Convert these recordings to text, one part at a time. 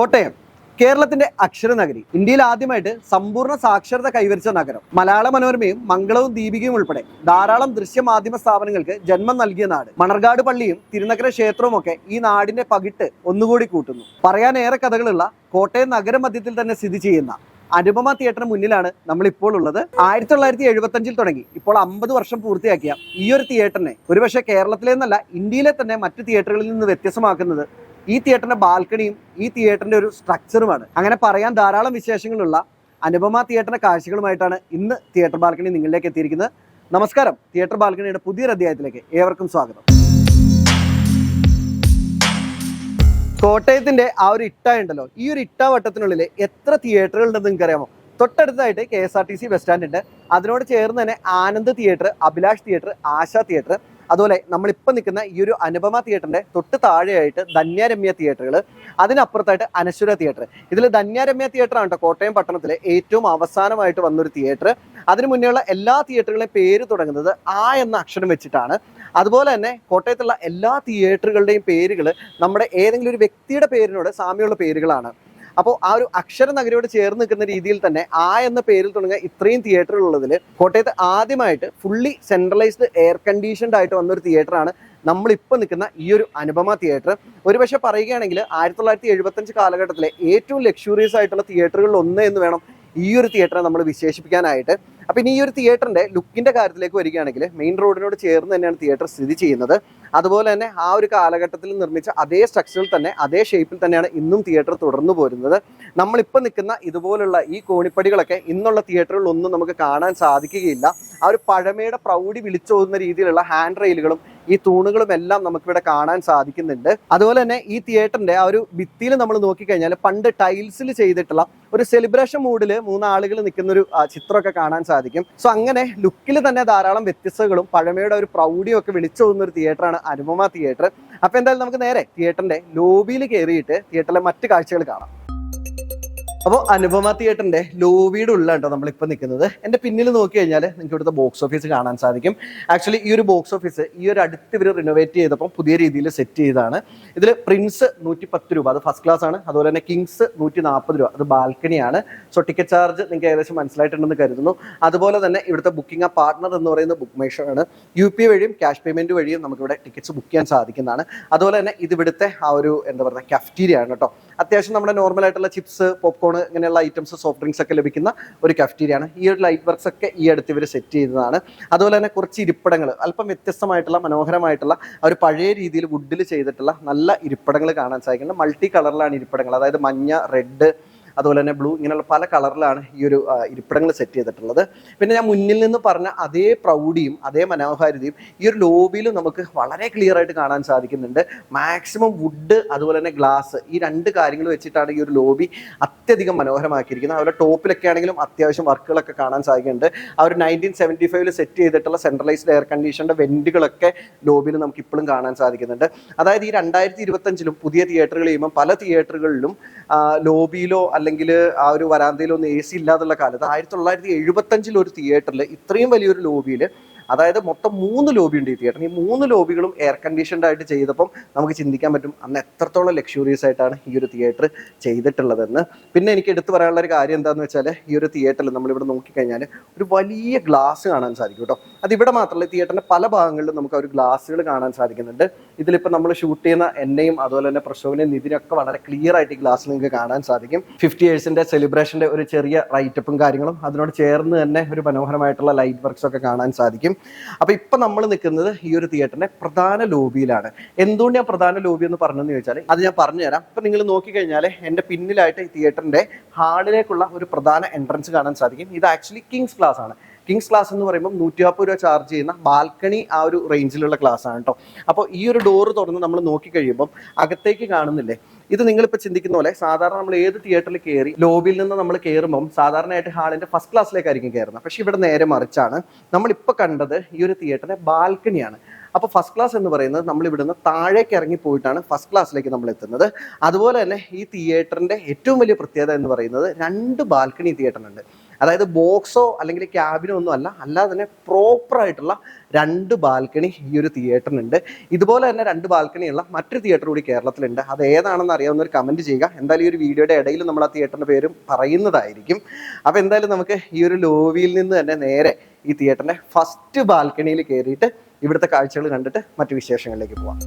കോട്ടയം കേരളത്തിന്റെ അക്ഷരനഗരി ഇന്ത്യയിൽ ആദ്യമായിട്ട് സമ്പൂർണ സാക്ഷരത കൈവരിച്ച നഗരം. മലയാള മനോരമയും മംഗളവും ദീപികയും ഉൾപ്പെടെ ധാരാളം ദൃശ്യമാധ്യമ സ്ഥാപനങ്ങൾക്ക് ജന്മം നൽകിയ നാട്. മണർകാട് പള്ളിയും തിരുനഗര ക്ഷേത്രവും ഒക്കെ ഈ നാടിന്റെ പകിട്ട് ഒന്നുകൂടി കൂട്ടുന്നു. പറയാനേറെ കഥകളുള്ള കോട്ടയം നഗരമധ്യത്തിൽ തന്നെ സ്ഥിതി ചെയ്യുന്ന അനുപമ തിയേറ്ററിന് മുന്നിലാണ് നമ്മൾ ഇപ്പോൾ ഉള്ളത്. ആയിരത്തി തൊള്ളായിരത്തി എഴുപത്തി അഞ്ചിൽ തുടങ്ങി. ഇപ്പോൾ അമ്പത് വർഷം പൂർത്തിയാക്കിയ ഈ ഒരു തിയേറ്ററിനെ ഒരുപക്ഷെ കേരളത്തിലെ നിന്നല്ല ഇന്ത്യയിലെ തന്നെ മറ്റു തിയേറ്ററുകളിൽ നിന്ന് വ്യത്യസ്തമാക്കുന്നത് ഈ തിയേറ്ററിന്റെ ബാൽക്കണിയും ഈ തിയേറ്ററിന്റെ ഒരു സ്ട്രക്ചറുമാണ്. അങ്ങനെ പറയാൻ ധാരാളം വിശേഷങ്ങളുള്ള അനുപമ തിയേറ്ററിന്റെ കാഴ്ചകളുമായിട്ടാണ് ഇന്ന് തിയേറ്റർ ബാൽക്കണി നിങ്ങളിലേക്ക് എത്തിയിരിക്കുന്നത്. നമസ്കാരം. തിയേറ്റർ ബാൽക്കണിയുടെ പുതിയൊരു അധ്യായത്തിലേക്ക് ഏവർക്കും സ്വാഗതം. കോട്ടയത്തിന്റെ ആ ഒരു ഇട്ട ഉണ്ടല്ലോ ഈ ഒരു ഇട്ട വട്ടത്തിനുള്ളിൽ എത്ര തിയേറ്ററുകൾ ഉണ്ടെന്ന് നിങ്ങൾക്കറിയാമോ? തൊട്ടടുത്തായിട്ട് K S R T C bus stand ഉണ്ട് അതിനോട് ചേർന്ന് തന്നെ Anand theatre Abhilash theatre Asha theatre അതുപോലെ നമ്മളിപ്പോൾ നിൽക്കുന്ന ഈ ഒരു അനുപമ തിയേറ്ററിന്റെ തൊട്ട് താഴെയായിട്ട് ധന്യാരമ്യ തിയേറ്ററുകൾ അതിനപ്പുറത്തായിട്ട് അനശ്വര തിയേറ്റർ ഇതിൽ ധന്യാരമ്യ തിയേറ്ററാണ് കേട്ടോ കോട്ടയം പട്ടണത്തിലെ ഏറ്റവും അവസാനമായിട്ട് വന്നൊരു തിയേറ്റർ അതിനു മുന്നേയുള്ള എല്ലാ തിയേറ്ററുകളെയും പേര് തുടങ്ങുന്നത് ആ എന്ന അക്ഷരം വെച്ചിട്ടാണ്. അതുപോലെ തന്നെ കോട്ടയത്തുള്ള എല്ലാ തിയേറ്ററുകളുടെയും പേരുകൾ നമ്മുടെ ഏതെങ്കിലും ഒരു വ്യക്തിയുടെ പേരിനോട് സാമ്യമുള്ള പേരുകളാണ്. അപ്പോൾ ആ ഒരു അക്ഷര നഗരിയോട് ചേർന്ന് നിൽക്കുന്ന രീതിയിൽ തന്നെ ആ എന്ന പേരിൽ തുടങ്ങിയ ഇത്രയും തിയേറ്ററുകൾ ഉള്ളതിൽ കോട്ടയത്ത് ആദ്യമായിട്ട് ഫുള്ളി സെൻട്രലൈസ്ഡ് എയർ കണ്ടീഷൻഡ് ആയിട്ട് വന്ന ഒരു തിയേറ്ററാണ് നമ്മളിപ്പോൾ നിൽക്കുന്ന ഈ ഒരു അനുപമ തിയേറ്റർ ഒരുപക്ഷെ പറയുകയാണെങ്കിൽ ആയിരത്തി തൊള്ളായിരത്തി എഴുപത്തഞ്ച് കാലഘട്ടത്തിലെ ഏറ്റവും ലക്ഷൂറിയസ് ആയിട്ടുള്ള തിയേറ്ററുകളിൽ ഒന്ന് എന്ന് വേണം ഈ ഒരു തിയേറ്ററെ നമ്മൾ വിശേഷിപ്പിക്കാനായിട്ട്. അപ്പം ഇനി ഈ ഒരു തിയേറ്ററിന്റെ ലുക്കിന്റെ കാര്യത്തിലേക്ക് വരികയാണെങ്കിൽ മെയിൻ റോഡിനോട് ചേർന്ന് തന്നെയാണ് തിയേറ്റർ സ്ഥിതി ചെയ്യുന്നത്. അതുപോലെ തന്നെ ആ ഒരു കാലഘട്ടത്തിൽ നിർമ്മിച്ച അതേ സ്ട്രക്ചറിൽ തന്നെ അതേ ഷേപ്പിൽ തന്നെയാണ് ഇന്നും തിയേറ്റർ തുടർന്നു പോരുന്നത്. നമ്മളിപ്പോൾ നിൽക്കുന്ന ഇതുപോലുള്ള ഈ കോണിപ്പടികളൊക്കെ ഇന്നുള്ള തിയേറ്ററുകളിലൊന്നും നമുക്ക് കാണാൻ സാധിക്കുകയില്ല. ആ ഒരു പഴമയുടെ പ്രൗഢി വിളിച്ചോതുന്ന രീതിയിലുള്ള ഹാൻഡ് റെയിലുകളും ഈ തൂണുകളും എല്ലാം നമുക്കിവിടെ കാണാൻ സാധിക്കുന്നുണ്ട്. അതുപോലെ തന്നെ ഈ തിയേറ്ററിന്റെ ആ ഒരു ഭിത്തിയിൽ നമ്മൾ നോക്കിക്കഴിഞ്ഞാൽ പണ്ട് ടൈൽസിൽ ചെയ്തിട്ടുള്ള ഒരു സെലിബ്രേഷൻ മൂഡിൽ മൂന്നാളുകൾ നിൽക്കുന്ന ഒരു ചിത്രമൊക്കെ കാണാൻ സാധിക്കും. സോ അങ്ങനെ ലുക്കിൽ തന്നെ ധാരാളം വ്യത്യസ്തകളും പഴമയുടെ ഒരു പ്രൗഢിയും ഒക്കെ വിളിച്ചോതുന്ന ഒരു തിയേറ്ററാണ് അനുപമ തിയേറ്റർ അപ്പൊ എന്തായാലും നമുക്ക് നേരെ തിയേറ്ററിന്റെ ലോബിയിൽ കയറിയിട്ട് തിയേറ്ററിലെ മറ്റു കാഴ്ചകൾ കാണാം. അപ്പോൾ അനുപമ തിയേറ്ററിന്റെ ലോബിയുടെ ഉള്ളിലാണ് കേട്ടോ നമ്മളിപ്പോൾ നിൽക്കുന്നത്. എന്റെ പിന്നിൽ നോക്കി കഴിഞ്ഞാൽ നിങ്ങൾക്ക് ഇവിടുത്തെ ബോക്സ് ഓഫീസ് കാണാൻ സാധിക്കും. ആക്ച്വലി ഈ ഒരു ബോക്സ് ഓഫീസ് ഈ ഒരു അടുത്ത് ഇവർ റിനോവേറ്റ് ചെയ്തപ്പോൾ പുതിയ രീതിയിൽ സെറ്റ് ചെയ്താണ് ഇതിൽ പ്രിൻസ് നൂറ്റി പത്ത് രൂപ അത് ഫസ്റ്റ് ക്ലാസ് ആണ്. അതുപോലെ തന്നെ കിങ്സ് നൂറ്റി നാൽപ്പത് രൂപ അത് ബാൽക്കണിയാണ് സോ ടിക്കറ്റ് ചാർജ് നിങ്ങൾക്ക് ഏകദേശം മനസ്സിലായിട്ടുണ്ടെന്ന് കരുതുന്നു. അതുപോലെ തന്നെ ഇവിടുത്തെ ബുക്കിംഗ് പാർട്ണർ എന്ന് പറയുന്ന ബുക്ക് മേഷറാണ് ആണ്. യു പി വഴിയും ക്യാഷ് പേയ്മെന്റ് വഴിയും നമുക്ക് ഇവിടെ ടിക്കറ്റ്സ് ബുക്ക് ചെയ്യാൻ സാധിക്കുന്നതാണ്. അതുപോലെ തന്നെ ഇത് ഇവിടുത്തെ ആ ഒരു എന്താ പറയുക കഫ്റ്റീരിയ ആണ് കേട്ടോ. അത്യാവശ്യം നമ്മുടെ നോർമൽ ആയിട്ടുള്ള ചിപ്സ് പോപ്കോൺ ഇങ്ങനെയുള്ള ഐറ്റംസ് സോഫ്റ്റ് ഡ്രിങ്ക്സ് ഒക്കെ ലഭിക്കുന്ന ഒരു കഫ്റ്റീരിയ ആണ്. ഈ ഒരു ലൈറ്റ് വർക്ക്സ് ഒക്കെ ഈ അടുത്ത് ഇവർ സെറ്റ് ചെയ്തതാണ്. അതുപോലെ തന്നെ കുറച്ച് ഇരിപ്പിടങ്ങൾ അല്പം വ്യത്യസ്തമായിട്ടുള്ള മനോഹരമായിട്ടുള്ള ഒരു പഴയ രീതിയിൽ വുഡിൽ ചെയ്തിട്ടുള്ള നല്ല ഇരിപ്പിടങ്ങൾ കാണാൻ സാധിക്കുന്നുണ്ട്. മൾട്ടി കളറിലാണ് ഇരിപ്പിടങ്ങൾ. അതായത് മഞ്ഞ റെഡ് അതുപോലെ തന്നെ ബ്ലൂ ഇങ്ങനെയുള്ള പല കളറിലാണ് ഈ ഒരു ഇരിപ്പിടങ്ങൾ സെറ്റ് ചെയ്തിട്ടുള്ളത്. പിന്നെ ഞാൻ മുന്നിൽ നിന്ന് പറഞ്ഞ അതേ പ്രൗഢിയും അതേ മനോഹാരിതയും ഈ ഒരു ലോബിയിലും നമുക്ക് വളരെ ക്ലിയർ ആയിട്ട് കാണാൻ സാധിക്കുന്നുണ്ട്. മാക്സിമം വുഡ് അതുപോലെ തന്നെ ഗ്ലാസ് ഈ രണ്ട് കാര്യങ്ങൾ വെച്ചിട്ടാണ് ഈ ഒരു ലോബി അത്യധികം മനോഹരമാക്കിയിരിക്കുന്നത്. അതുപോലെ ടോപ്പിലൊക്കെ ആണെങ്കിലും അത്യാവശ്യം വർക്കുകളൊക്കെ കാണാൻ സാധിക്കുന്നുണ്ട്. ആ ഒരു നയന്റീൻ സെവന്റി ഫൈവിൽ സെറ്റ് ചെയ്തിട്ടുള്ള സെൻട്രലൈസ്ഡ് എയർ കണ്ടീഷന്റെ വെന്റുകളൊക്കെ ലോബിയിൽ നമുക്ക് ഇപ്പോഴും കാണാൻ സാധിക്കുന്നുണ്ട്. അതായത് ഈ രണ്ടായിരത്തി ഇരുപത്തഞ്ചിലും പുതിയ തിയേറ്ററുകൾ ചെയ്യുമ്പോൾ പല തിയേറ്ററുകളിലും ലോബിയിലോ അല്ലെങ്കിൽ ആ ഒരു വരാന്തയിൽ ഒന്നും എ സി ഇല്ലാതുള്ള കാലത്ത് ആയിരത്തി തൊള്ളായിരത്തി എഴുപത്തഞ്ചിൽ ഒരു തിയേറ്ററിൽ ഇത്രയും വലിയൊരു ലോബിയിൽ അതായത് മൊത്തം മൂന്ന് ലോബി ഉണ്ട് ഈ തിയേറ്ററിന് ഈ മൂന്ന് ലോബികളും എയർ കണ്ടീഷൻഡ് ആയിട്ട് ചെയ്തപ്പം നമുക്ക് ചിന്തിക്കാൻ പറ്റും അന്ന് എത്രത്തോളം ലക്ഷൂറിയസ് ആയിട്ടാണ് ഈ ഒരു തിയേറ്റർ ചെയ്തിട്ടുള്ളതെന്ന്. പിന്നെ എനിക്ക് എടുത്തു പറയാനുള്ള ഒരു കാര്യം എന്താണെന്ന് വെച്ചാൽ ഈ ഒരു തിയേറ്ററിൽ നമ്മളിവിടെ നോക്കിക്കഴിഞ്ഞാൽ ഒരു വലിയ ഗ്ലാസ് കാണാൻ സാധിക്കും കേട്ടോ. അത് ഇവിടെ മാത്രമല്ല തിയേറ്ററിന്റെ പല ഭാഗങ്ങളിലും നമുക്ക് ഒരു ഗ്ലാസ്സുകൾ കാണാൻ സാധിക്കുന്നുണ്ട്. ഇതിലിപ്പോൾ നമ്മൾ ഷൂട്ട് ചെയ്യുന്ന എന്നെയും അതുപോലെ തന്നെ പ്രശോവിനെയും നിതിനൊക്കെ വളരെ ക്ലിയർ ആയിട്ട് ഈ ഗ്ലാസ് നിങ്ങൾക്ക് കാണാൻ സാധിക്കും. ഫിഫ്റ്റി ഇയേഴ്സിന്റെ സെലിബ്രേഷന്റെ ഒരു ചെറിയ റൈറ്റപ്പും കാര്യങ്ങളും അതിനോട് ചേർന്ന് തന്നെ ഒരു മനോഹരമായിട്ടുള്ള ലൈറ്റ് വർക്ക്സ് ഒക്കെ കാണാൻ സാധിക്കും. അപ്പോൾ ഇപ്പം നമ്മൾ നിൽക്കുന്നത് ഈ ഒരു തിയേറ്ററിന്റെ പ്രധാന ലോബിയിലാണ് എന്തുകൊണ്ട് ഞാൻ പ്രധാന ലോബി എന്ന് പറഞ്ഞെന്ന് ചോദിച്ചാൽ അത് ഞാൻ പറഞ്ഞു തരാം ഇപ്പം നിങ്ങൾ നോക്കിക്കഴിഞ്ഞാൽ എന്റെ പിന്നിലായിട്ട് ഈ തിയേറ്ററിന്റെ ഹാളിലേക്കുള്ള ഒരു പ്രധാന എൻട്രൻസ് കാണാൻ സാധിക്കും. ഇത് ആക്ച്വലി കിങ്സ് ക്ലാസ് ആണ്. കിങ്സ് ക്ലാസ് എന്ന് പറയുമ്പോൾ നൂറ്റി നാൽപ്പത് രൂപ ചാർജ് ചെയ്യുന്ന ബാൽക്കണി ആ ഒരു റേഞ്ചിലുള്ള ക്ലാസ് ആണ് കേട്ടോ അപ്പോൾ ഈ ഒരു ഡോറ് തുറന്ന് നമ്മൾ നോക്കിക്കഴിയുമ്പം അകത്തേക്ക് കാണുന്നില്ലേ ഇത് നിങ്ങളിപ്പോൾ ചിന്തിക്കുന്ന പോലെ സാധാരണ നമ്മൾ ഏത് തിയേറ്ററിൽ കയറി ലോബിയിൽ നിന്ന് നമ്മൾ കയറുമ്പം സാധാരണയായിട്ട് ഹാളിന്റെ ഫസ്റ്റ് ക്ലാസ്സിലേക്കായിരിക്കും കയറുന്നത് പക്ഷേ ഇവിടെ നേരെ മറിച്ചാണ് നമ്മളിപ്പോൾ കണ്ടത് ഈ ഒരു തിയേറ്ററിന്റെ ബാൽക്കണിയാണ് അപ്പോൾ ഫസ്റ്റ് ക്ലാസ് എന്ന് പറയുന്നത് നമ്മൾ ഇവിടുന്ന് താഴേക്ക് ഇറങ്ങി പോയിട്ടാണ് ഫസ്റ്റ് ക്ലാസ്സിലേക്ക് നമ്മൾ എത്തുന്നത്. അതുപോലെ തന്നെ ഈ തിയേറ്ററിന്റെ ഏറ്റവും വലിയ പ്രത്യേകത എന്ന് പറയുന്നത് രണ്ട് ബാൽക്കണി തിയേറ്ററുണ്ട് അതായത് ബോക്സോ അല്ലെങ്കിൽ ക്യാബിനോ ഒന്നും അല്ല. അല്ലാതെ തന്നെ പ്രോപ്പറായിട്ടുള്ള രണ്ട് ബാൽക്കണി ഈ ഒരു തിയേറ്ററിനുണ്ട് ഇതുപോലെ തന്നെ രണ്ട് ബാൽക്കണിയുള്ള മറ്റൊരു തിയേറ്റർ കൂടി കേരളത്തിലുണ്ട്. അത് ഏതാണെന്ന് അറിയാവുന്ന ഒരു കമന്റ് ചെയ്യുക. എന്തായാലും ഈ ഒരു വീഡിയോയുടെ ഇടയിൽ നമ്മൾ ആ തിയേറ്ററിന്റെ പേരും പറയുന്നതായിരിക്കും. അപ്പോൾ എന്തായാലും നമുക്ക് ഈ ഒരു ലോവിയിൽ നിന്ന് തന്നെ നേരെ ഈ തിയേറ്ററിന്റെ ഫസ്റ്റ് ബാൽക്കണിയിൽ കയറിയിട്ട് ഇവിടുത്തെ കാഴ്ചകൾ കണ്ടിട്ട് മറ്റു വിശേഷങ്ങളിലേക്ക് പോവാം.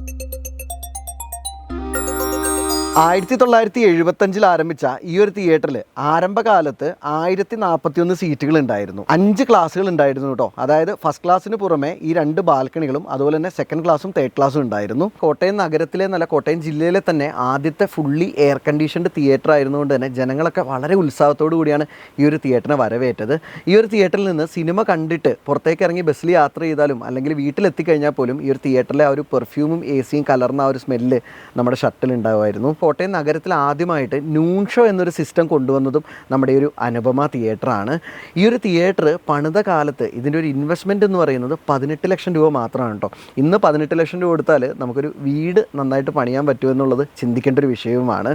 ആയിരത്തി തൊള്ളായിരത്തി എഴുപത്തഞ്ചിൽ ആരംഭിച്ച ഈ ഒരു തിയേറ്ററിൽ ആരംഭകാലത്ത് ആയിരത്തി നാൽപ്പത്തി ഒന്ന് സീറ്റുകൾ ഉണ്ടായിരുന്നു. അഞ്ച് ക്ലാസ്സുകൾ ഉണ്ടായിരുന്നു കേട്ടോ. അതായത് ഫസ്റ്റ് ക്ലാസ്സിന് പുറമെ ഈ രണ്ട് ബാൽക്കണികളും അതുപോലെ തന്നെ സെക്കൻഡ് ക്ലാസ്സും തേർഡ് ക്ലാസ്സും ഉണ്ടായിരുന്നു. കോട്ടയം നഗരത്തിലെ നല്ല കോട്ടയം ജില്ലയിലെ തന്നെ ആദ്യത്തെ ഫുള്ളി എയർ കണ്ടീഷൻഡ് തിയേറ്റർ ആയിരുന്നുകൊണ്ട് തന്നെ ജനങ്ങളൊക്കെ വളരെ ഉത്സാഹത്തോടു കൂടിയാണ് ഈ ഒരു തിയേറ്ററിനെ വരവേറ്റത്. ഈ ഒരു തിയേറ്ററിൽ നിന്ന് സിനിമ കണ്ടിട്ട് പുറത്തേക്ക് ഇറങ്ങി ബസ്സിൽ യാത്ര ചെയ്താലും അല്ലെങ്കിൽ വീട്ടിലെത്തിക്കഴിഞ്ഞാൽ പോലും ഈ ഒരു തിയേറ്ററിലെ ആ ഒരു പെർഫ്യൂമും എ സിയും കലർന്ന ആ ഒരു സ്മെല്ല് നമ്മുടെ ഷട്ടിൽ ഉണ്ടാവുമായിരുന്നു. കോട്ടയം നഗരത്തിൽ ആദ്യമായിട്ട് നൂൺ ഷോ എന്നൊരു സിസ്റ്റം കൊണ്ടുവന്നതും നമ്മുടെ ഒരു അനുപമ തിയേറ്ററാണ് ഈ ഒരു തിയേറ്റർ പണിത കാലത്ത് ഇതിന്റെ ഒരു ഇൻവെസ്റ്റ്മെന്റ് എന്ന് പറയുന്നത് പതിനെട്ട് ലക്ഷം രൂപ മാത്രമാണ് കേട്ടോ. ഇന്ന് പതിനെട്ട് ലക്ഷം രൂപ കൊടുത്താൽ നമുക്കൊരു വീട് നന്നായിട്ട് പണിയാൻ പറ്റുമെന്നുള്ളത് ചിന്തിക്കേണ്ട ഒരു വിഷയവുമാണ്.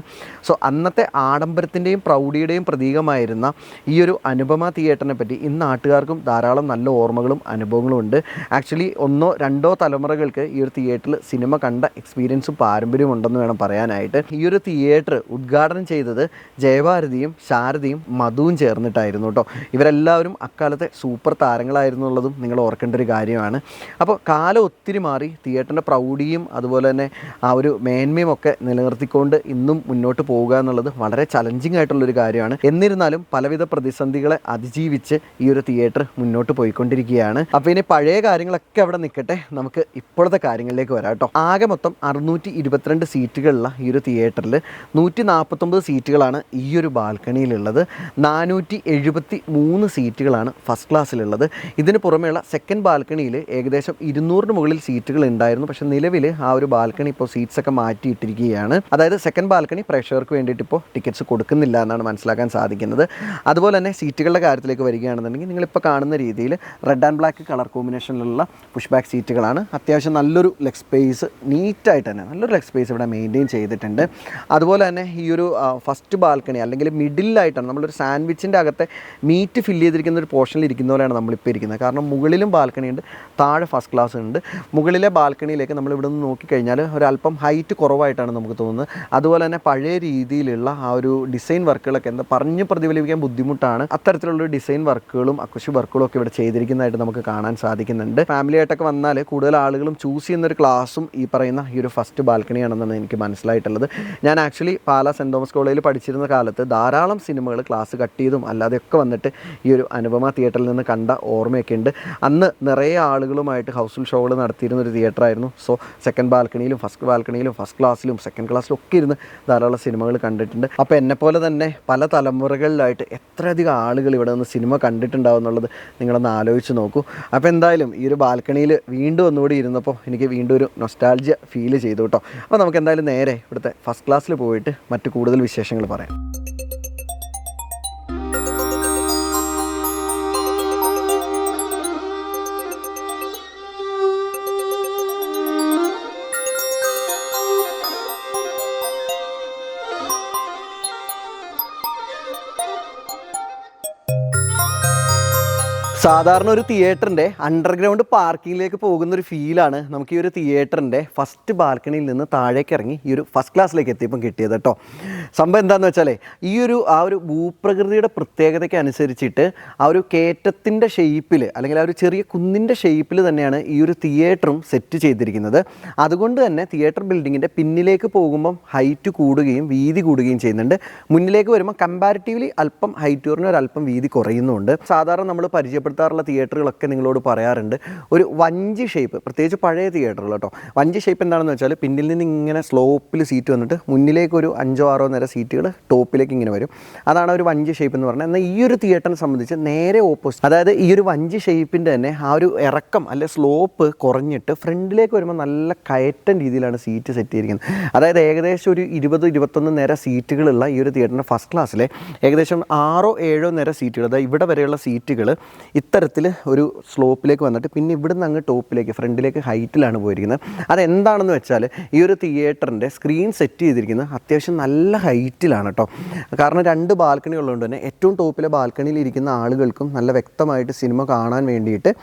സോ അന്നത്തെ ആഡംബരത്തിന്റെയും പ്രൗഢിയുടെയും പ്രതീകമായിരുന്ന ഈ ഒരു അനുപമ തിയേറ്ററിനെ പറ്റി ഇന്ന് നാട്ടുകാർക്കും ധാരാളം നല്ല ഓർമ്മകളും അനുഭവങ്ങളും ഉണ്ട്. ആക്ച്വലി ഒന്നോ രണ്ടോ തലമുറകൾക്ക് ഈ ഒരു തിയേറ്ററിൽ സിനിമ കണ്ട എക്സ്പീരിയൻസും പാരമ്പര്യവും ഉണ്ടെന്ന് വേണം പറയാനായിട്ട്. ഒരു തിയേറ്റർ ഉദ്ഘാടനം ചെയ്തത് ജയഭാരതിയും ശാരദയും മധുവും ചേർന്നിട്ടായിരുന്നു കേട്ടോ. ഇവരെല്ലാവരും അക്കാലത്തെ സൂപ്പർ താരങ്ങളായിരുന്നു എന്നുള്ളതും നിങ്ങൾ ഓർക്കേണ്ട ഒരു കാര്യമാണ്. അപ്പോൾ കാലം ഒത്തിരി മാറി തിയേറ്ററിന്റെ പ്രൗഢിയും അതുപോലെ തന്നെ ആ ഒരു മേന്മയും ഒക്കെ നിലനിർത്തിക്കൊണ്ട് ഇന്നും മുന്നോട്ട് പോവുക എന്നുള്ളത് വളരെ ചലഞ്ചിങ് ആയിട്ടുള്ളൊരു കാര്യമാണ്. എന്നിരുന്നാലും പലവിധ പ്രതിസന്ധികളെ അതിജീവിച്ച് ഈ ഒരു തിയേറ്റർ മുന്നോട്ട് പോയിക്കൊണ്ടിരിക്കുകയാണ്. അപ്പോൾ ഇനി പഴയ കാര്യങ്ങളൊക്കെ അവിടെ നിൽക്കട്ടെ. നമുക്ക് ഇപ്പോഴത്തെ കാര്യങ്ങളിലേക്ക് വരാം കേട്ടോ. ആകെ മൊത്തം അറുന്നൂറ്റി ഇരുപത്തിരണ്ട് സീറ്റുകളുള്ള ഈ ഒരു തിയേറ്ററിൽ നൂറ്റി നാൽപ്പത്തൊമ്പത് സീറ്റുകളാണ് ഈ ഒരു ബാൽക്കണിയിലുള്ളത്. നാനൂറ്റി എഴുപത്തി മൂന്ന് സീറ്റുകളാണ് ഫസ്റ്റ് ക്ലാസ്സിലുള്ളത്. ഇതിന് പുറമെയുള്ള സെക്കൻഡ് ബാൽക്കണിയിൽ ഏകദേശം ഇരുന്നൂറിന് മുകളിൽ സീറ്റുകൾ ഉണ്ടായിരുന്നു. പക്ഷേ നിലവിൽ ആ ഒരു ബാൽക്കണി ഇപ്പോൾ സീറ്റ്സൊക്കെ മാറ്റിയിട്ടിരിക്കുകയാണ്. അതായത് സെക്കൻഡ് ബാൽക്കണി പ്രേക്ഷകർക്ക് വേണ്ടിയിട്ട് ഇപ്പോൾ ടിക്കറ്റ്സ് കൊടുക്കുന്നില്ല എന്നാണ് മനസ്സിലാക്കാൻ സാധിക്കുന്നത്. അതുപോലെ തന്നെ സീറ്റുകളുടെ കാര്യത്തിലേക്ക് വരികയാണെന്നുണ്ടെങ്കിൽ നിങ്ങളിപ്പോൾ കാണുന്ന രീതിയിൽ റെഡ് ആൻഡ് ബ്ലാക്ക് കളർ കോമ്പിനേഷനിലുള്ള പുഷ് ബാക്ക് സീറ്റുകളാണ്. അത്യാവശ്യം നല്ലൊരു ലെഗ് സ്പേസ് നീറ്റായിട്ട് തന്നെ നല്ലൊരു ലെഗ് സ്പേസ് ഇവിടെ മെയിന്റെയിൻ ചെയ്തിട്ടുണ്ട്. അതുപോലെ തന്നെ ഈ ഒരു ഫസ്റ്റ് ബാൽക്കണി അല്ലെങ്കിൽ മിഡിലായിട്ടാണ് നമ്മളൊരു സാൻഡ്വിച്ചിന്റെ അകത്തെ മീറ്റ് ഫില്ല് ചെയ്തിരിക്കുന്ന ഒരു പോർഷനിൽ ഇരിക്കുന്ന പോലെയാണ് നമ്മളിപ്പോൾ ഇരിക്കുന്നത്. കാരണം മുകളിലും ബാൽക്കണി ഉണ്ട് താഴെ ഫസ്റ്റ് ക്ലാസ് ഉണ്ട്. മുകളിലെ ബാൽക്കണിയിലേക്ക് നമ്മൾ ഇവിടെ നിന്ന് നോക്കിക്കഴിഞ്ഞാൽ ഒരല്പം ഹൈറ്റ് കുറവായിട്ടാണ് നമുക്ക് തോന്നുന്നത്. അതുപോലെ തന്നെ പഴയ രീതിയിലുള്ള ആ ഒരു ഡിസൈൻ വർക്കുകളൊക്കെ എന്താ പറഞ്ഞ് പ്രതിഫലിപ്പിക്കാൻ ബുദ്ധിമുട്ടാണ്. അത്തരത്തിലുള്ള ഡിസൈൻ വർക്കുകളും അക്കുശി വർക്കുകളും ഒക്കെ ഇവിടെ ചെയ്തിരിക്കുന്നതായിട്ട് നമുക്ക് കാണാൻ സാധിക്കുന്നുണ്ട്. ഫാമിലി ആയിട്ടൊക്കെ വന്നാൽ കൂടുതൽ ആളുകളും ചൂസ് ചെയ്യുന്ന ഒരു ക്ലാസ്സും ഈ പറയുന്ന ഈ ഒരു ഫസ്റ്റ് ബാൽക്കണിയാണെന്നാണ് എനിക്ക് മനസ്സിലായിട്ടുള്ളത്. ഞാൻ ആക്ച്വലി പാലാ സെന്റ് തോമസ് കോളേജിൽ പഠിച്ചിരുന്ന കാലത്ത് ധാരാളം സിനിമകൾ ക്ലാസ് കട്ട് ചെയ്തും അല്ലാതെയൊക്കെ വന്നിട്ട് ഈ ഒരു അനുപമ തിയേറ്ററിൽ നിന്ന് കണ്ട ഓർമ്മയൊക്കെ ഉണ്ട്. അന്ന് നിറയെ ആളുകളുമായിട്ട് ഹൗസ്ഫുൾ ഷോകൾ നടത്തിയിരുന്ന ഒരു തിയേറ്ററായിരുന്നു സോ സെക്കൻഡ് ബാൽക്കണിയിലും ഫസ്റ്റ് ബാൽക്കണിയിലും ഫസ്റ്റ് ക്ലാസ്സിലും സെക്കൻഡ് ക്ലാസ്സിലും ഒക്കെ ഇരുന്ന് ധാരാളം സിനിമകൾ കണ്ടിട്ടുണ്ട്. അപ്പോൾ എന്നെപ്പോലെ തന്നെ പല തലമുറകളിലായിട്ട് എത്രയധികം ആളുകൾ ഇവിടെ നിന്ന് സിനിമ കണ്ടിട്ടുണ്ടാവും എന്നുള്ളത് നിങ്ങളൊന്ന് ആലോചിച്ച് നോക്കൂ. അപ്പോൾ എന്തായാലും ഈ ഒരു ബാൽക്കണിയിൽ വീണ്ടും ഒന്നുകൂടി ഇരുന്നപ്പോൾ എനിക്ക് വീണ്ടും ഒരു നൊസ്റ്റാൾജിയ ഫീൽ ചെയ്തു കേട്ടോ. അപ്പോൾ നമുക്ക് എന്തായാലും നേരെ ഇവിടുത്തെ ഫസ്റ്റ് ക്ലാസ്സിൽ പോയിട്ട് മറ്റു കൂടുതൽ വിശേഷങ്ങൾ പറയാം. സാധാരണ ഒരു തിയേറ്ററിന്റെ അണ്ടർഗ്രൗണ്ട് പാർക്കിങ്ങിലേക്ക് പോകുന്ന ഒരു ഫീലാണ് നമുക്ക് ഈ ഒരു തിയേറ്ററിന്റെ ഫസ്റ്റ് ബാൽക്കണിയിൽ നിന്ന് താഴേക്ക് ഇറങ്ങി ഈ ഒരു ഫസ്റ്റ് ക്ലാസ്സിലേക്ക് എത്തിയപ്പം കിട്ടിയത് കേട്ടോ. സംഭവം എന്താണെന്ന് വെച്ചാൽ ഈ ഒരു ആ ഒരു ഭൂപ്രകൃതിയുടെ പ്രത്യേകതയ്ക്ക് അനുസരിച്ചിട്ട് ആ ഒരു കയറ്റത്തിന്റെ ഷെയ്പ്പിൽ അല്ലെങ്കിൽ ആ ഒരു ചെറിയ കുന്നിന്റെ ഷെയ്പ്പിൽ തന്നെയാണ് ഈ ഒരു തിയേറ്ററും സെറ്റ് ചെയ്തിരിക്കുന്നത്. അതുകൊണ്ട് തന്നെ തിയേറ്റർ ബിൽഡിങ്ങിന്റെ പിന്നിലേക്ക് പോകുമ്പം ഹൈറ്റ് കൂടുകയും വീതി കൂടുകയും ചെയ്യുന്നുണ്ട്. മുന്നിലേക്ക് വരുമ്പോൾ കമ്പാരിറ്റീവ്ലി അല്പം ഹൈറ്റ് കുറഞ്ഞ വീതി കുറയുന്നുണ്ട് സാധാരണ നമ്മൾ പരിചയപ്പെടുത്താറുള്ള തിയേറ്ററുകളൊക്കെ നിങ്ങളോട് പറയാറുണ്ട്. ഒരു വഞ്ചി ഷേപ്പ് പ്രത്യേകിച്ച് പഴയ തിയേറ്ററുകൾ കേട്ടോ. വഞ്ചി ഷേപ്പ് എന്താണെന്ന് വെച്ചാൽ പിന്നിൽ നിന്ന് ഇങ്ങനെ സ്ലോപ്പിൽ സീറ്റ് വന്നിട്ട് മുന്നിലേക്ക് ഒരു അഞ്ചോ ആറോ നേരം സീറ്റുകൾ ടോപ്പിലേക്ക് ഇങ്ങനെ വരും. അതാണ് ഒരു വഞ്ചി ഷേപ്പ് എന്ന് പറഞ്ഞാൽ എന്നാൽ ഈ ഒരു തിയേറ്ററിനെ സംബന്ധിച്ച് നേരെ ഓപ്പോസിറ്റ് അതായത് ഈ ഒരു വഞ്ചി ഷേപ്പിന്റെ തന്നെ ആ ഒരു ഇറക്കം അല്ലെ സ്ലോപ്പ് കുറഞ്ഞിട്ട് ഫ്രണ്ടിലേക്ക് വരുമ്പോൾ നല്ല കയറ്റം രീതിയിലാണ് സീറ്റ് സെറ്റ് ചെയ്തിരിക്കുന്നത്. അതായത് ഏകദേശം ഒരു ഇരുപത് ഇരുപത്തൊന്ന് നേരെ സീറ്റുകളുള്ള ഈ ഒരു തിയേറ്ററിന്റെ ഫസ്റ്റ് ക്ലാസ്സിലെ ഏകദേശം ആറോ ഏഴോ നേരെ സീറ്റുകൾ അതായത് ഇവിടെ വരെയുള്ള സീറ്റുകൾ ഇത്തരത്തിൽ ഒരു സ്ലോപ്പിലേക്ക് വന്നിട്ട് പിന്നെ ഇവിടുന്ന് അങ്ങ് ടോപ്പിലേക്ക് ഫ്രണ്ടിലേക്ക് ഹൈറ്റിലാണ് പോയിരിക്കുന്നത്. അതെന്താണെന്ന് വെച്ചാൽ ഈ ഒരു തിയേറ്ററിന്റെ സ്ക്രീൻ സെറ്റ് ചെയ്തിരിക്കുന്നത് അത്യാവശ്യം നല്ല ഹൈറ്റിലാണ് കേട്ടോ കാരണം രണ്ട് ബാൽക്കണി ഉള്ളതുകൊണ്ട് തന്നെ ഏറ്റവും ടോപ്പിലെ ബാൽക്കണിയിൽ ഇരിക്കുന്ന ആളുകൾക്കും നല്ല വ്യക്തമായിട്ട് സിനിമ കാണാൻ വേണ്ടിയിട്ട്